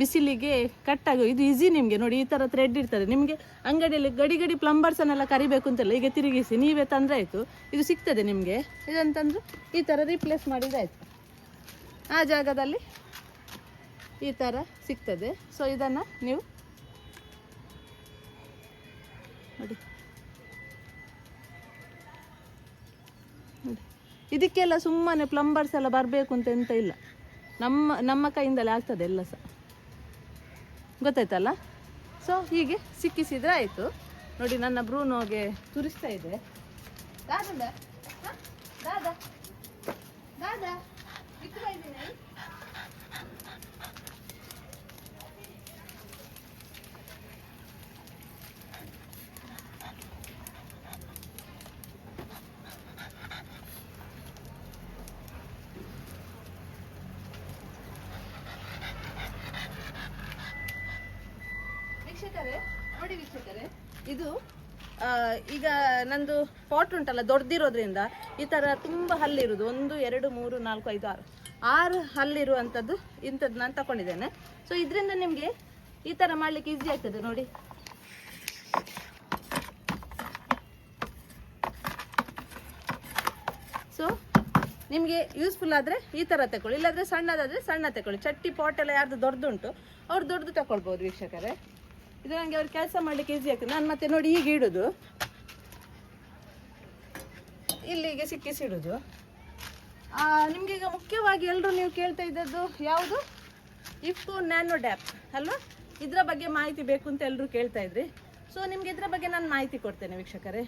ಬಿಸಿಲಿಗೆ ಕಟ್ ಆಗೋ ಇದು ಈಸಿ ನಿಮಗೆ ನೋಡಿ, ಈ ಥರ ಥ್ರೆಡ್ ಇರ್ತದೆ. ನಿಮಗೆ ಅಂಗಡಿಯಲ್ಲಿ ಗಡಿ ಗಡಿ ಪ್ಲಂಬರ್ಸನ್ನೆಲ್ಲ ಕರಿಬೇಕು ಅಂತಲ್ಲ ಈಗ ತಿರುಗಿಸಿ, ನೀವೇ ತಂದ್ರೆ ಆಯಿತು. ಇದು ಸಿಗ್ತದೆ ನಿಮಗೆ. ಇದಂತಂದ್ರೆ ಈ ಥರ ರೀಪ್ಲೇಸ್ ಮಾಡಿದಾಯ್ತು ಆ ಜಾಗದಲ್ಲಿ ಈ ಥರ ಸಿಗ್ತದೆ. ಸೊ ಇದನ್ನು ನೀವು ನೋಡಿ. ಇದಕ್ಕೆಲ್ಲ ಸುಮ್ಮನೆ ಪ್ಲಂಬರ್ಸ್ ಎಲ್ಲ ಬರಬೇಕು ಅಂತ ಎಂತ ಇಲ್ಲ. ನಮ್ಮ ನಮ್ಮ ಕೈಯಿಂದಲೇ ಆಗ್ತದೆ ಎಲ್ಲ ಸಹ. ಗೊತ್ತಾಯ್ತಲ್ಲ? ಸೊ ಹೀಗೆ ಸಿಕ್ಕಿಸಿದ್ರೆ ಆಯಿತು. ನೋಡಿ, ನನ್ನ ಬ್ರೂನೋಗೆ ತುರಿಸ್ತಾ ಇದೆ. ದಾದ ದಾದ ದಾದ ವೀಕ್ಷಕರೇ, ನೋಡಿ ವೀಕ್ಷಕರೇ, ಇದು ಈಗ ನಂದು ಪಾಟ್ ಉಂಟಲ್ಲ ದೊಡ್ಡದಿರೋದ್ರಿಂದ ಈ ಥರ ತುಂಬ ಹಲ್ಲಿರುವುದು ಒಂದು, ಎರಡು, ಮೂರು, ನಾಲ್ಕು, ಐದು, ಆರು. ಆರು ಹಲ್ಲಿರುವಂಥದ್ದು ಇಂಥದ್ದು ನಾನು ತಗೊಂಡಿದ್ದೇನೆ ಸೊ ಇದರಿಂದ ನಿಮಗೆ ಈ ಥರ ಮಾಡಲಿಕ್ಕೆ ಈಸಿ ಆಗ್ತದೆ, ನೋಡಿ. ಸೊ ನಿಮಗೆ ಯೂಸ್ಫುಲ್ ಆದರೆ ಈ ಥರ ತಗೊಳ್ಳಿ ಇಲ್ಲಾಂದರೆ ಸಣ್ಣದಾದರೆ ಸಣ್ಣ ತಗೊಳ್ಳಿ ಚಟ್ಟಿ ಪಾಟ್ ಎಲ್ಲ ಯಾರ್ದು ದೊಡ್ಡದುಂಟು ಅವ್ರು ದೊಡ್ಡದು ತಗೊಳ್ಬೋದು ವೀಕ್ಷಕರೇ. ಇದು ನನಗೆ ಅವ್ರು ಕೆಲಸ ಮಾಡಲಿಕ್ಕೆ ಈಸಿ ಆಗ್ತದೆ. ನಾನು ಮತ್ತೆ ನೋಡಿ ಈಗ ಇಡೋದು. ಇಲ್ಲಿಗೆ ಸಿಕ್ಕಿಸಿಡುದು. ನಿಮಗೆ ಈಗ ಮುಖ್ಯವಾಗಿ ಎಲ್ಲರೂ ನೀವು ಕೇಳ್ತಾ ಇದ್ದದ್ದು ಯಾವುದು? ಇಫ್ಕೋ ನ್ಯಾನೋ ಡ್ಯಾಪ್ ಅಲ್ವಾ? ಇದರ ಬಗ್ಗೆ ಮಾಹಿತಿ ಬೇಕು ಅಂತ ಎಲ್ಲರೂ ಕೇಳ್ತಾ ಇದ್ರಿ. ಸೊ ನಿಮ್ಗೆ ಇದರ ಬಗ್ಗೆ ನಾನು ಮಾಹಿತಿ ಕೊಡ್ತೇನೆ ವೀಕ್ಷಕರೇ.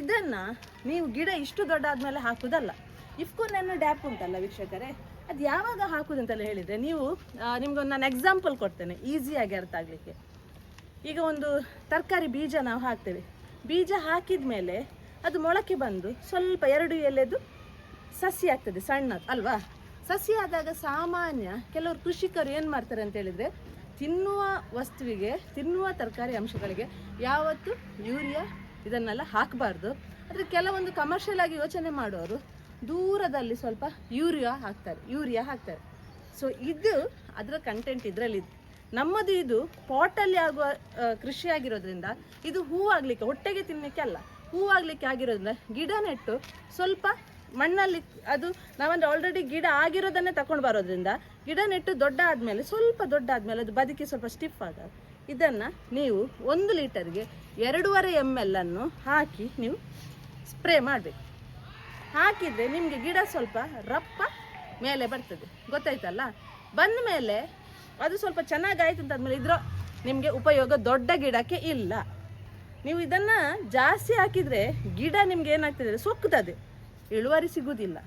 ಇದನ್ನು ನೀವು ಗಿಡ ಇಷ್ಟು ದೊಡ್ಡ ಆದಮೇಲೆ ಹಾಕೋದಲ್ಲ. ಇಫ್ಕೋ ನ್ಯಾನೋ ಡ್ಯಾಪ್ ಉಂಟಲ್ಲ ವೀಕ್ಷಕರೇ, ಅದು ಯಾವಾಗ ಹಾಕೋದು ಅಂತೆಲ್ಲ ಹೇಳಿದರೆ, ನೀವು ನಿಮ್ಗೊಂದು ನಾನು ಎಕ್ಸಾಂಪಲ್ ಕೊಡ್ತೇನೆ. ಈಸಿಯಾಗಿ ಅರ್ಥ ಆಗಲಿಕ್ಕೆ. ಈಗ ಒಂದು ತರಕಾರಿ ಬೀಜ ನಾವು ಹಾಕ್ತೇವೆ. ಬೀಜ ಹಾಕಿದ ಮೇಲೆ ಅದು ಮೊಳಕೆ ಬಂದು ಸ್ವಲ್ಪ ಎರಡು ಎಲೆದು ಸಸಿ ಆಗ್ತದೆ, ಸಣ್ಣದು, ಅಲ್ವಾ? ಸಸಿ ಆದಾಗ ಸಾಮಾನ್ಯ ಕೆಲವರು ಕೃಷಿಕರು ಏನು ಮಾಡ್ತಾರೆ ಅಂತ ಹೇಳಿದರೆ, ತಿನ್ನುವ ವಸ್ತುವಿಗೆ, ತಿನ್ನುವ ತರಕಾರಿ ಅಂಶಗಳಿಗೆ ಯಾವತ್ತು ಯೂರಿಯಾ ಇದನ್ನೆಲ್ಲ ಹಾಕಬಾರ್ದು. ಆದರೆ ಕೆಲವೊಂದು ಕಮರ್ಷಿಯಲ್ ಆಗಿ ಯೋಚನೆ ಮಾಡೋರು ದೂರದಲ್ಲಿ ಸ್ವಲ್ಪ ಯೂರಿಯಾ ಹಾಕ್ತಾರೆ ಯೂರಿಯಾ ಹಾಕ್ತಾರೆ. ಸೊ ಇದು ಅದರ ಕಂಟೆಂಟ್ ಇದರಲ್ಲಿ ನಮ್ಮದು ಇದು ಪಾಟಲ್ಲಿ ಆಗುವ ಕೃಷಿ ಆಗಿರೋದ್ರಿಂದ ಇದು ಹೂವಾಗಲಿಕ್ಕೆ ಹೊಟ್ಟೆಗೆ ತಿನ್ನಲಿಕ್ಕೆ ಅಲ್ಲ ಹೂವಾಗಲಿಕ್ಕೆ ಆಗಿರೋದ್ರಿಂದ ಗಿಡ ನೆಟ್ಟು ಸ್ವಲ್ಪ ಮಣ್ಣಲ್ಲಿ ಅದು ನಾವಂದ್ರೆ ಆಲ್ರೆಡಿ ಗಿಡ ಆಗಿರೋದನ್ನೇ ತಕೊಂಡು ಬರೋದ್ರಿಂದ ಗಿಡ ನೆಟ್ಟು ದೊಡ್ಡ ಆದಮೇಲೆ ಸ್ವಲ್ಪ ದೊಡ್ಡ ಆದಮೇಲೆ ಅದು ಬದುಕಿ ಸ್ವಲ್ಪ ಸ್ಟಿಫ್ ಆದ ಇದನ್ನು ನೀವು ಒಂದು ಲೀಟರ್ಗೆ ಎರಡೂವರೆ ಎಂ ಎಲ್ ಅನ್ನು ಹಾಕಿ ನೀವು ಸ್ಪ್ರೇ ಮಾಡಬೇಕು. ಹಾಕಿದರೆ ನಿಮಗೆ ಗಿಡ ಸ್ವಲ್ಪ ರಪ್ಪ ಮೇಲೆ ಬರ್ತದೆ. ಗೊತ್ತಾಯ್ತಲ್ಲ? ಬಂದ ಮೇಲೆ ಅದು ಸ್ವಲ್ಪ ಚೆನ್ನಾಗಾಯ್ತು ಅಂತಾದ್ಮೇಲೆ ಇದ್ರ ನಿಮಗೆ ಉಪಯೋಗ ದೊಡ್ಡ ಗಿಡಕ್ಕೆ ಇಲ್ಲ. ನೀವು ಇದನ್ನು ಜಾಸ್ತಿ ಹಾಕಿದರೆ ಗಿಡ ನಿಮ್ಗೆ ಏನಾಗ್ತದೆ ಸೊಕ್ಕುತ್ತದೆ ಇಳುವರಿ ಸಿಗುವುದಿಲ್ಲ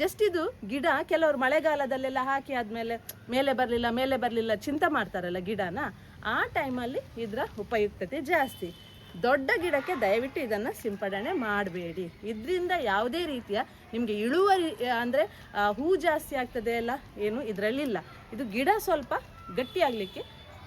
ಜಸ್ಟ್ ಇದು ಗಿಡ ಕೆಲವರು ಮಳೆಗಾಲದಲ್ಲೆಲ್ಲ ಹಾಕಿ ಆದಮೇಲೆ ಮೇಲೆ ಬರಲಿಲ್ಲ ಮೇಲೆ ಬರಲಿಲ್ಲ ಚಿಂತೆ ಮಾಡ್ತಾರಲ್ಲ ಗಿಡನ, ಆ ಟೈಮಲ್ಲಿ ಇದರ ಉಪಯುಕ್ತತೆ ಜಾಸ್ತಿ. ದೊಡ್ಡ ಗಿಡಕ್ಕೆ ದಯವಿಟ್ಟು ಇದನ್ನು ಸಿಂಪಡಣೆ ಮಾಡಬೇಡಿ. ಇದರಿಂದ ಯಾವುದೇ ರೀತಿಯ ನಿಮಗೆ ಇಳುವರಿ, ಅಂದರೆ ಹೂ ಜಾಸ್ತಿ ಆಗ್ತದೆ ಅಲ್ಲ, ಏನು ಇದರಲ್ಲಿಲ್ಲ. ಇದು ಗಿಡ ಸ್ವಲ್ಪ ಗಟ್ಟಿಯಾಗಲಿಕ್ಕೆ,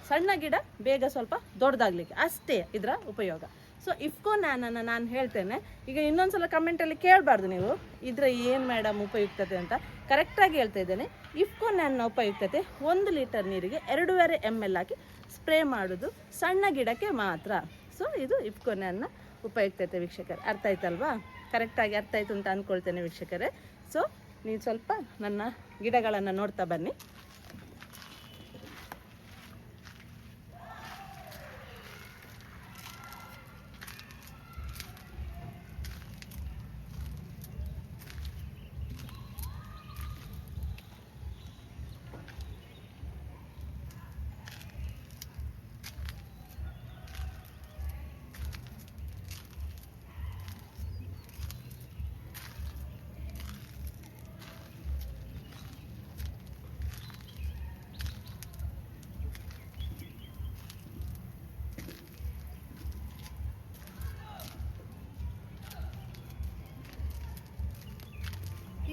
ಸಣ್ಣ ಗಿಡ ಬೇಗ ಸ್ವಲ್ಪ ದೊಡ್ಡದಾಗಲಿಕ್ಕೆ. ಅಷ್ಟೇ ಇದರ ಉಪಯೋಗ. ಸೊ ಇಫ್ಕೋ ನಾನನ್ನು ನಾನು ಹೇಳ್ತೇನೆ. ಈಗ ಇನ್ನೊಂದು ಸಲ ಕಮೆಂಟಲ್ಲಿ ಕೇಳಬಾರ್ದು ನೀವು. ಇದರ ಏನು ಮೇಡಮ್ ಉಪಯುಕ್ತತೆ ಅಂತ ಕರೆಕ್ಟಾಗಿ ಹೇಳ್ತಾ ಇದ್ದೇನೆ. ಇಫ್ಕೋ ನ್ಯಾನ್ನ ಉಪಯುಕ್ತತೆ ಒಂದು ಲೀಟರ್ ನೀರಿಗೆ ಎರಡೂವರೆ ಎಂ ಎಲ್ ಹಾಕಿ ಸ್ಪ್ರೇ ಮಾಡೋದು ಸಣ್ಣ ಗಿಡಕ್ಕೆ ಮಾತ್ರ. ಸೊ ಇದು ಇಪ್ಕೊನೆ ಅನ್ನ ಉಪಯುಕ್ತತೆ ವೀಕ್ಷಕರೇ. ಅರ್ಥ ಆಯ್ತಲ್ವಾ? ಕರೆಕ್ಟಾಗಿ ಅರ್ಥ ಆಯ್ತು ಅಂತ ಅಂದ್ಕೊಳ್ತೇನೆ ವೀಕ್ಷಕರೇ. ಸೊ ನೀವು ಸ್ವಲ್ಪ ನನ್ನ ಗಿಡಗಳನ್ನು ನೋಡ್ತಾ ಬನ್ನಿ.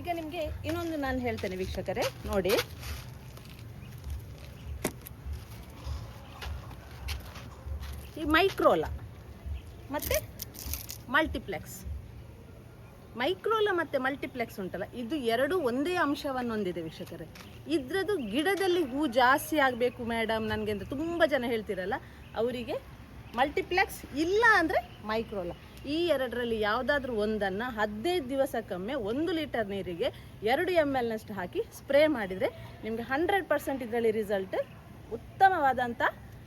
ಈಗ ನಿಮಗೆ ಇನ್ನೊಂದು ನಾನು ಹೇಳ್ತೇನೆ ವೀಕ್ಷಕರೇ, ನೋಡಿ. ಈ ಮೈಕ್ರೋಲ, ಮತ್ತೆ ಮಲ್ಟಿಪ್ಲೆಕ್ಸ್. ಮೈಕ್ರೋಲ ಮತ್ತೆ ಮಲ್ಟಿಪ್ಲೆಕ್ಸ್ ಉಂಟಲ್ಲ, ಇದು ಎರಡು ಒಂದೇ ಅಂಶವನ್ನು ಹೊಂದಿದೆ ವೀಕ್ಷಕರೇ. ಇದ್ರದ್ದು ಗಿಡದಲ್ಲಿ ಹೂ ಜಾಸ್ತಿ ಆಗಬೇಕು ಮೇಡಮ್ ನನಗೆ ಅಂತ ತುಂಬ ಜನ ಹೇಳ್ತಿರಲ್ಲ, ಅವರಿಗೆ ಮಲ್ಟಿಪ್ಲೆಕ್ಸ್ ಇಲ್ಲ ಅಂದರೆ ಮೈಕ್ರೋಲ. ಈ ಎರಡರಲ್ಲಿ ಯಾವುದಾದ್ರೂ ಒಂದನ್ನು ಹದಿನೈದು ದಿವಸಕ್ಕೊಮ್ಮೆ ಒಂದು ಲೀಟರ್ ನೀರಿಗೆ ಎರಡು ಎಂ ಎಲ್ನಷ್ಟು ಹಾಕಿ ಸ್ಪ್ರೇ ಮಾಡಿದರೆ ನಿಮಗೆ ಹಂಡ್ರೆಡ್ ಪರ್ಸೆಂಟ್ ಇದರಲ್ಲಿ ರಿಸಲ್ಟ್ ಉತ್ತಮವಾದಂಥ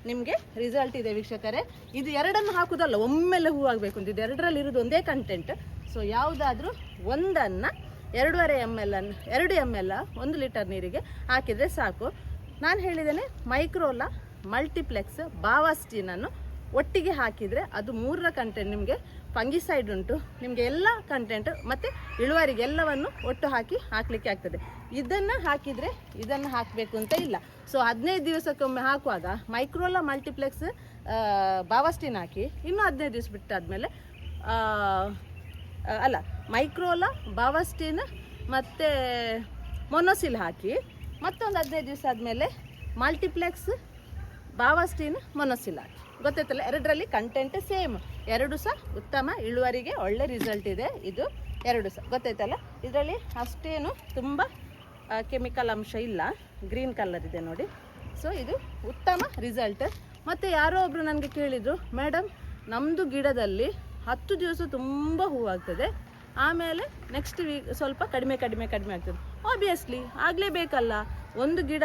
ನಿಮಗೆ ರಿಸಲ್ಟ್ ಇದೆ ವೀಕ್ಷಕರೇ. ಇದು ಎರಡನ್ನು ಹಾಕುದಲ್ಲ ಒಮ್ಮೆಲೆ ಹೂ ಆಗಬೇಕು ಅಂತ. ಇದು ಎರಡರಲ್ಲಿ ಇರೋದು ಒಂದೇ ಕಂಟೆಂಟ್ ಸೊ ಯಾವುದಾದ್ರೂ ಒಂದನ್ನು ಎರಡೂವರೆ ಎಂ ಎಲ್ ಅನ್ನು ಎರಡು ಎಂ ಎಲ್ ಒಂದು ಲೀಟರ್ ನೀರಿಗೆ ಹಾಕಿದರೆ ಸಾಕು. ನಾನು ಹೇಳಿದ್ದೇನೆ ಮೈಕ್ರೋಲ ಮಲ್ಟಿಪ್ಲೆಕ್ಸ್ ಬಾವಾಸ್ಟಿನನ್ನು ಒಟ್ಟಿಗೆ ಹಾಕಿದರೆ ಅದು ಮೂರರ ಕಂಟೆಂಟ್ ನಿಮಗೆ ಫಂಗಿಸೈಡ್ ಉಂಟು. ನಿಮಗೆ ಎಲ್ಲ ಕಂಟೆಂಟ್ ಮತ್ತು ಇಳುವರಿಗೆ ಎಲ್ಲವನ್ನು ಒಟ್ಟು ಹಾಕಿ ಹಾಕಲಿಕ್ಕೆ ಆಗ್ತದೆ. ಇದನ್ನು ಹಾಕಿದರೆ ಇದನ್ನು ಹಾಕಬೇಕು ಅಂತ ಇಲ್ಲ. ಸೊ ಹದಿನೈದು ದಿವಸಕ್ಕೊಮ್ಮೆ ಹಾಕುವಾಗ ಮೈಕ್ರೋಲ ಮಲ್ಟಿಪ್ಲೆಕ್ಸ್ ಬಾವಸ್ಟಿನ್ ಹಾಕಿ ಇನ್ನೂ ಹದಿನೈದು ದಿವಸ ಬಿಟ್ಟಾದಮೇಲೆ ಅಲ್ಲ ಮೈಕ್ರೋಲ ಬಾವಸ್ಟಿನ್ ಮತ್ತು ಮೊನೋಸಿಲ್ ಹಾಕಿ ಮತ್ತೊಂದು ಹದಿನೈದು ದಿವಸ ಆದಮೇಲೆ ಮಲ್ಟಿಪ್ಲೆಕ್ಸ್ ಬಾವಸ್ಟಿನ್ ಮೊನೋಸಿಲ್ ಹಾಕಿ. ಗೊತ್ತಾಯ್ತಲ್ಲ? ಎರಡರಲ್ಲಿ ಕಂಟೆಂಟ್ ಸೇಮ್ ಎರಡು ಸಹ ಉತ್ತಮ, ಇಳುವರಿಗೆ ಒಳ್ಳೆ ರಿಸಲ್ಟ್ ಇದೆ. ಇದು ಎರಡು ಸಹ. ಗೊತ್ತಾಯ್ತಲ್ಲ? ಇದರಲ್ಲಿ ಅಷ್ಟೇನು ತುಂಬ ಕೆಮಿಕಲ್ ಅಂಶ ಇಲ್ಲ. ಗ್ರೀನ್ ಕಲರ್ ಇದೆ ನೋಡಿ. ಸೊ ಇದು ಉತ್ತಮ ರಿಸಲ್ಟ್ ಮತ್ತು ಯಾರೋ ಒಬ್ಬರು ನನಗೆ ಕೇಳಿದರು ಮೇಡಮ್ ನಮ್ಮದು ಗಿಡದಲ್ಲಿ ಹತ್ತು ದಿವಸ ತುಂಬ ಹೂವಾಗ್ತದೆ ಆಮೇಲೆ ನೆಕ್ಸ್ಟ್ ವೀಕ್ ಸ್ವಲ್ಪ ಕಡಿಮೆ ಕಡಿಮೆ ಕಡಿಮೆ ಆಗ್ತದೆ. ಆಬ್ವಿಯಸ್ಲಿ ಆಗಲೇಬೇಕಲ್ಲ. ಒಂದು ಗಿಡ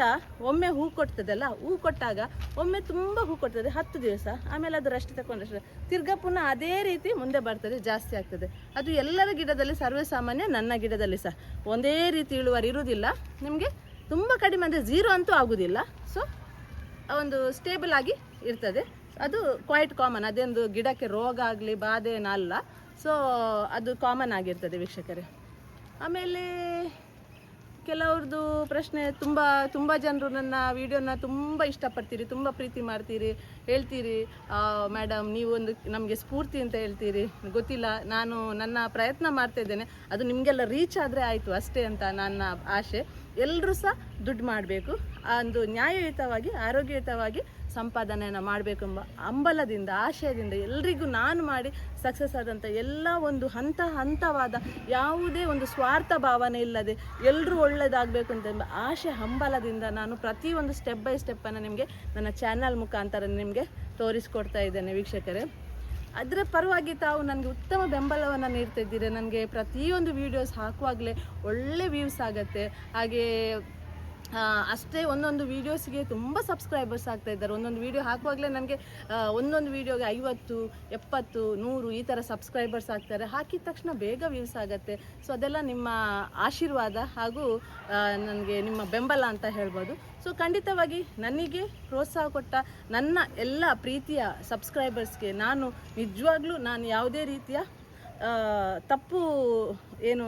ಒಮ್ಮೆ ಹೂ ಕೊಡ್ತದಲ್ಲ, ಹೂ ಕೊಟ್ಟಾಗ ಒಮ್ಮೆ ತುಂಬ ಹೂ ಕೊಡ್ತದೆ, ಹತ್ತು ದಿವಸ, ಆಮೇಲೆ ಅದು ರಷ್ಟು ತಗೊಂಡಷ್ಟು ತಿರ್ಗಾ ಪುನಃ ಅದೇ ರೀತಿ ಮುಂದೆ ಬರ್ತದೆ, ಜಾಸ್ತಿ ಆಗ್ತದೆ. ಅದು ಎಲ್ಲರ ಗಿಡದಲ್ಲಿ ಸರ್ವೇ ಸಾಮಾನ್ಯ ನನ್ನ ಗಿಡದಲ್ಲಿ ಸಹ. ಒಂದೇ ರೀತಿ ಇಳುವರಿ ಇರುವುದಿಲ್ಲ, ನಿಮಗೆ ತುಂಬ ಕಡಿಮೆ ಅಂದರೆ ಝೀರೋ ಅಂತೂ ಆಗೋದಿಲ್ಲ. ಸೊ ಒಂದು ಸ್ಟೇಬಲ್ ಆಗಿ ಇರ್ತದೆ. ಅದು ಕ್ವೈಟ್ ಕಾಮನ್ ಅದೊಂದು ಗಿಡಕ್ಕೆ ರೋಗ ಆಗಲಿ ಬಾಧೆ ಏನಲ್ಲ ಸೊ ಅದು ಕಾಮನ್ ಆಗಿರ್ತದೆ ವೀಕ್ಷಕರೇ. ಆಮೇಲೆ ಕೆಲವ್ರದ್ದು ಪ್ರಶ್ನೆ ತುಂಬ ತುಂಬ ಜನರು ನನ್ನ ವಿಡಿಯೋನ ತುಂಬ ಇಷ್ಟಪಡ್ತೀರಿ, ತುಂಬ ಪ್ರೀತಿ ಮಾಡ್ತೀರಿ, ಹೇಳ್ತೀರಿ. ಮೇಡಮ್ ನೀವು ಒಂದು ನಮಗೆ ಸ್ಫೂರ್ತಿ ಅಂತ ಹೇಳ್ತೀರಿ. ಗೊತ್ತಿಲ್ಲ, ನಾನು ನನ್ನ ಪ್ರಯತ್ನ ಮಾಡ್ತಾ ಇದ್ದೇನೆ. ಅದು ನಿಮಗೆಲ್ಲ ರೀಚ್ ಆದರೆ ಆಯಿತು, ಅಷ್ಟೇ ಅಂತ ನನ್ನ ಆಶೆ. ಎಲ್ಲರೂ ಸಹ ದುಡ್ಡು ಮಾಡಬೇಕು. ಒಂದು ನ್ಯಾಯಯುತವಾಗಿ, ಆರೋಗ್ಯಯುತವಾಗಿ ಸಂಪಾದನೆಯನ್ನು ಮಾಡಬೇಕೆಂಬ ಹಂಬಲದಿಂದ, ಆಶಯದಿಂದ ಎಲ್ರಿಗೂ ನಾನು ಮಾಡಿ ಸಕ್ಸಸ್ ಆದಂಥ ಎಲ್ಲ ಒಂದು ಹಂತ ಹಂತವಾದ ಯಾವುದೇ ಒಂದು ಸ್ವಾರ್ಥ ಭಾವನೆ ಇಲ್ಲದೆ ಎಲ್ಲರೂ ಒಳ್ಳೆಯದಾಗಬೇಕು ಅಂತ ಎಂಬ ಆಶೆ ಹಂಬಲದಿಂದ ನಾನು ಪ್ರತಿಯೊಂದು ಸ್ಟೆಪ್ ಬೈ ಸ್ಟೆಪ್ಪನ್ನು ನಿಮಗೆ ನನ್ನ ಚಾನಲ್ ಮುಖಾಂತರ ನಿಮಗೆ ತೋರಿಸ್ಕೊಡ್ತಾ ಇದ್ದೇನೆ ವೀಕ್ಷಕರೇ. ಅದರ ಪರವಾಗಿ ತಾವು ನನಗೆ ಉತ್ತಮ ಬೆಂಬಲವನ್ನು ನೀಡ್ತಿದ್ದೀರಿ ನನಗೆ ಪ್ರತಿಯೊಂದು ವೀಡಿಯೋಸ್ ಹಾಕುವಾಗಲೇ ಒಳ್ಳೆ ವ್ಯೂಸ್ ಆಗುತ್ತೆ. ಹಾಗೆ ಅಷ್ಟೇ ಒಂದೊಂದು ವೀಡಿಯೋಸ್ಗೆ ತುಂಬ ಸಬ್ಸ್ಕ್ರೈಬರ್ಸ್ ಆಗ್ತಾ ಇದ್ದಾರೆ. ಒಂದೊಂದು ವೀಡಿಯೋ ಹಾಕುವಾಗಲೇ ನನಗೆ ಒಂದೊಂದು ವೀಡಿಯೋಗೆ ಐವತ್ತು, ಎಪ್ಪತ್ತು, ನೂರು ಈ ಥರ ಸಬ್ಸ್ಕ್ರೈಬರ್ಸ್ ಆಗ್ತಾರೆ. ಹಾಕಿದ ತಕ್ಷಣ ಬೇಗ ವ್ಯೂಸ್ ಆಗುತ್ತೆ. ಸೊ ಅದೆಲ್ಲ ನಿಮ್ಮ ಆಶೀರ್ವಾದ ಹಾಗೂ ನನಗೆ ನಿಮ್ಮ ಬೆಂಬಲ ಅಂತ ಹೇಳ್ಬೋದು. ಸೊ ಖಂಡಿತವಾಗಿ ನನಗೆ ಪ್ರೋತ್ಸಾಹ ಕೊಟ್ಟ ನನ್ನ ಎಲ್ಲ ಪ್ರೀತಿಯ ಸಬ್ಸ್ಕ್ರೈಬರ್ಸ್ಗೆ ನಾನು ನಿಜವಾಗ್ಲೂ ನಾನು ಯಾವುದೇ ರೀತಿಯ ತಪ್ಪು ಏನು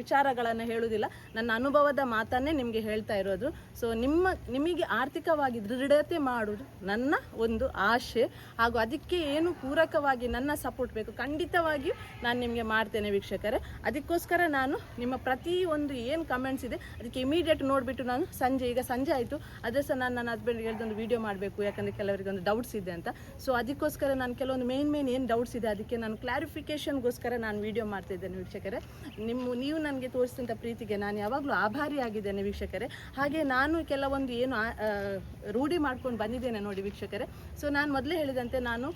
ವಿಚಾರಗಳನ್ನು ಹೇಳುವುದಿಲ್ಲ. ನನ್ನ ಅನುಭವದ ಮಾತನ್ನೇ ನಿಮಗೆ ಹೇಳ್ತಾ ಇರೋದು. ಸೊ ನಿಮ್ಮ, ನಿಮಗೆ ಆರ್ಥಿಕವಾಗಿ ದೃಢತೆ ಮಾಡುವುದು ನನ್ನ ಒಂದು ಆಶೆ. ಹಾಗೂ ಅದಕ್ಕೆ ಏನು ಪೂರಕವಾಗಿ ನನ್ನ ಸಪೋರ್ಟ್ ಬೇಕು, ಖಂಡಿತವಾಗಿಯೂ ನಾನು ನಿಮಗೆ ಮಾಡ್ತೇನೆ ವೀಕ್ಷಕರೇ. ಅದಕ್ಕೋಸ್ಕರ ನಾನು ನಿಮ್ಮ ಪ್ರತಿ ಒಂದು ಏನು ಕಮೆಂಟ್ಸ್ ಇದೆ, ಅದಕ್ಕೆ ಇಮಿಡಿಯೇಟ್ ನೋಡಿಬಿಟ್ಟು ನಾನು ಸಂಜೆ, ಈಗ ಸಂಜೆ ಆಯಿತು. ಅದೇ ಸಹ ನಾನು ನನ್ನ ಹಸ್ಬೆಂಡ್ಗೆ ಹೇಳ್ದೊಂದು ವಿಡಿಯೋ ಮಾಡಬೇಕು, ಯಾಕಂದರೆ ಕೆಲವರಿಗೆ ಒಂದು ಡೌಟ್ಸ್ ಇದೆ ಅಂತ. ಸೊ ಅದಕ್ಕೋಸ್ಕರ ನಾನು ಕೆಲವೊಂದು ಮೇನ್ ಮೇನ್ ಏನು ಡೌಟ್ಸ್ ಇದೆ, ಅದಕ್ಕೆ ನಾನು ಕ್ಲಾರಿಫಿಕೇಶನ್ಗೋಸ್ಕರ ನಾನು ವಿಡಿಯೋ ಮಾಡ್ತಿದ್ದೇನೆ ವೀಕ್ಷಕರೇ. ನಿಮ್ಮ, ನೀವು ನನಗೆ ತೋರಿಸಿದಂಥ ಪ್ರೀತಿಗೆ ನಾನು ಯಾವಾಗಲೂ ಆಭಾರಿಯಾಗಿದ್ದೇನೆ ವೀಕ್ಷಕರೇ. ಹಾಗೆ ನಾನು ಕೆಲವೊಂದು ಏನು ರೂಢಿ ಮಾಡ್ಕೊಂಡು ಬಂದಿದ್ದೇನೆ ನೋಡಿ ವೀಕ್ಷಕರೇ. ಸೊ ನಾನು ಮೊದಲೇ ಹೇಳಿದಂತೆ ನಾನು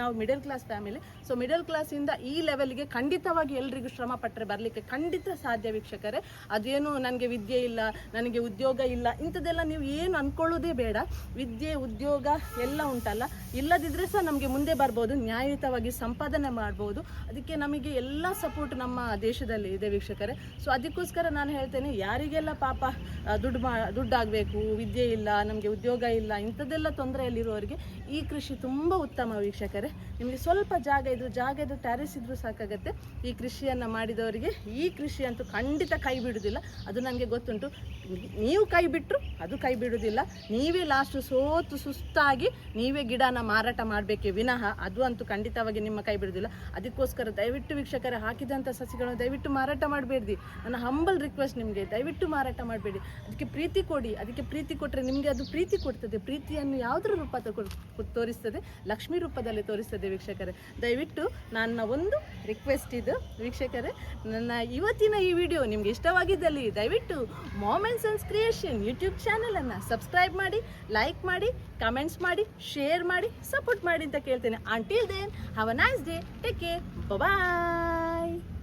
ನಾವು middle class family so middle ಕ್ಲಾಸಿಂದ ಈ ಲೆವೆಲ್ಗೆ ಖಂಡಿತವಾಗಿ ಎಲ್ರಿಗೂ ಶ್ರಮ ಪಟ್ಟರೆ ಬರಲಿಕ್ಕೆ ಖಂಡಿತ ಸಾಧ್ಯ ವೀಕ್ಷಕರೇ. ಅದೇನು ನನಗೆ ವಿದ್ಯೆ ಇಲ್ಲ, ನನಗೆ ಉದ್ಯೋಗ ಇಲ್ಲ, ಇಂಥದ್ದೆಲ್ಲ ನೀವು ಏನು ಅಂದ್ಕೊಳ್ಳೋದೇ ಬೇಡ. ವಿದ್ಯೆ, ಉದ್ಯೋಗ ಎಲ್ಲ ಉಂಟಲ್ಲ. ಇಲ್ಲದಿದ್ದರೆ ಸಹ ನಮಗೆ ಮುಂದೆ ಬರ್ಬೋದು, ನ್ಯಾಯಯುತವಾಗಿ ಸಂಪಾದನೆ ಮಾಡ್ಬೋದು. ಅದಕ್ಕೆ ನಮಗೆ ಎಲ್ಲ ಸಪೋರ್ಟ್ ನಮ್ಮ ದೇಶದಲ್ಲಿ ಇದೆ ವೀಕ್ಷಕರೇ. ಸೊ ಅದಕ್ಕೋಸ್ಕರ ನಾನು ಹೇಳ್ತೇನೆ, ಯಾರಿಗೆಲ್ಲ ಪಾಪ ದುಡ್ಡು ಮಾ, ದುಡ್ಡಾಗಬೇಕು, ವಿದ್ಯೆ ಇಲ್ಲ, ನಮಗೆ ಉದ್ಯೋಗ ಇಲ್ಲ, ಇಂಥದ್ದೆಲ್ಲ ತೊಂದರೆಯಲ್ಲಿರುವವರಿಗೆ ಈ ಕೃಷಿ ತುಂಬ ಉತ್ತಮ ವೀಕ್ಷಕರೇ. ನಿಮಗೆ ಸ್ವಲ್ಪ ಜಾಗ ಇದ್ರು ಜಾಗ ಇದ್ದು ಟ್ಯಾರಿಸ್ ಇದ್ರೂ ಸಾಕಾಗತ್ತೆ. ಈ ಕೃಷಿಯನ್ನು ಮಾಡಿದವರಿಗೆ ಈ ಕೃಷಿ ಅಂತೂ ಖಂಡಿತ ಕೈ ಬಿಡುವುದಿಲ್ಲ. ಅದು ನನಗೆ ಗೊತ್ತುಂಟು. ನೀವು ಕೈ ಬಿಟ್ಟರು ಅದು ಕೈ ಬಿಡುವುದಿಲ್ಲ. ನೀವೇ ಲಾಸ್ಟ್ ಸೋತು ಸುಸ್ತಾಗಿ ನೀವೇ ಗಿಡನ ಮಾರಾಟ ಮಾಡಬೇಕೆ ವಿನಃ. ಅದು ಅಂತೂ ಖಂಡಿತವಾಗಿ ನಿಮ್ಮ ಕೈ ಬಿಡುವುದಿಲ್ಲ. ಅದಕ್ಕೋಸ್ಕರ ದಯವಿಟ್ಟು ವೀಕ್ಷಕರೇ, ಹಾಕಿದಂಥ ಸಸಿಗಳನ್ನು ದಯವಿಟ್ಟು ಮಾರಾಟ ಮಾಡಬೇಡಿ ನನ್ನ ಹಂಬಲ್ ರಿಕ್ವೆಸ್ಟ್ ನಿಮಗೆ, ದಯವಿಟ್ಟು ಮಾರಾಟ ಮಾಡಬೇಡಿ. ಅದಕ್ಕೆ ಪ್ರೀತಿ ಕೊಡಿ, ಅದಕ್ಕೆ ಪ್ರೀತಿ ಕೊಟ್ಟರೆ ನಿಮಗೆ ಅದು ಪ್ರೀತಿ ಕೊಡ್ತದೆ. ಪ್ರೀತಿಯನ್ನು ಯಾವುದರ ರೂಪ ತೋರಿಸ್ತದೆ? ಲಕ್ಷ್ಮಿ ರೂಪದಲ್ಲಿ ತೋರಿಸ್ತದೆ ವೀಕ್ಷಕರೇ. ದಯವಿಟ್ಟು ನನ್ನ ಒಂದು ರಿಕ್ವೆಸ್ಟ್ ಇದು. ವೀಕ್ಷಕರೇ, ನನ್ನ ಇವತ್ತಿನ ಈ ವಿಡಿಯೋ ನಿಮಗೆ ಇಷ್ಟವಾಗಿದ್ದಲ್ಲಿ ದಯವಿಟ್ಟು ಮಾಮೆಂಟ್ಸ್ ಅಂಡ್ ಕ್ರಿಯೇಷನ್ ಯೂಟ್ಯೂಬ್ ಚಾನಲನ್ನು ಸಬ್ಸ್ಕ್ರೈಬ್ ಮಾಡಿ ಲೈಕ್ ಮಾಡಿ ಕಮೆಂಟ್ಸ್ ಮಾಡಿ ಶೇರ್ ಮಾಡಿ ಸಪೋರ್ಟ್ ಮಾಡಿ ಅಂತ ಕೇಳ್ತೇನೆ. Until then have a nice day take care bye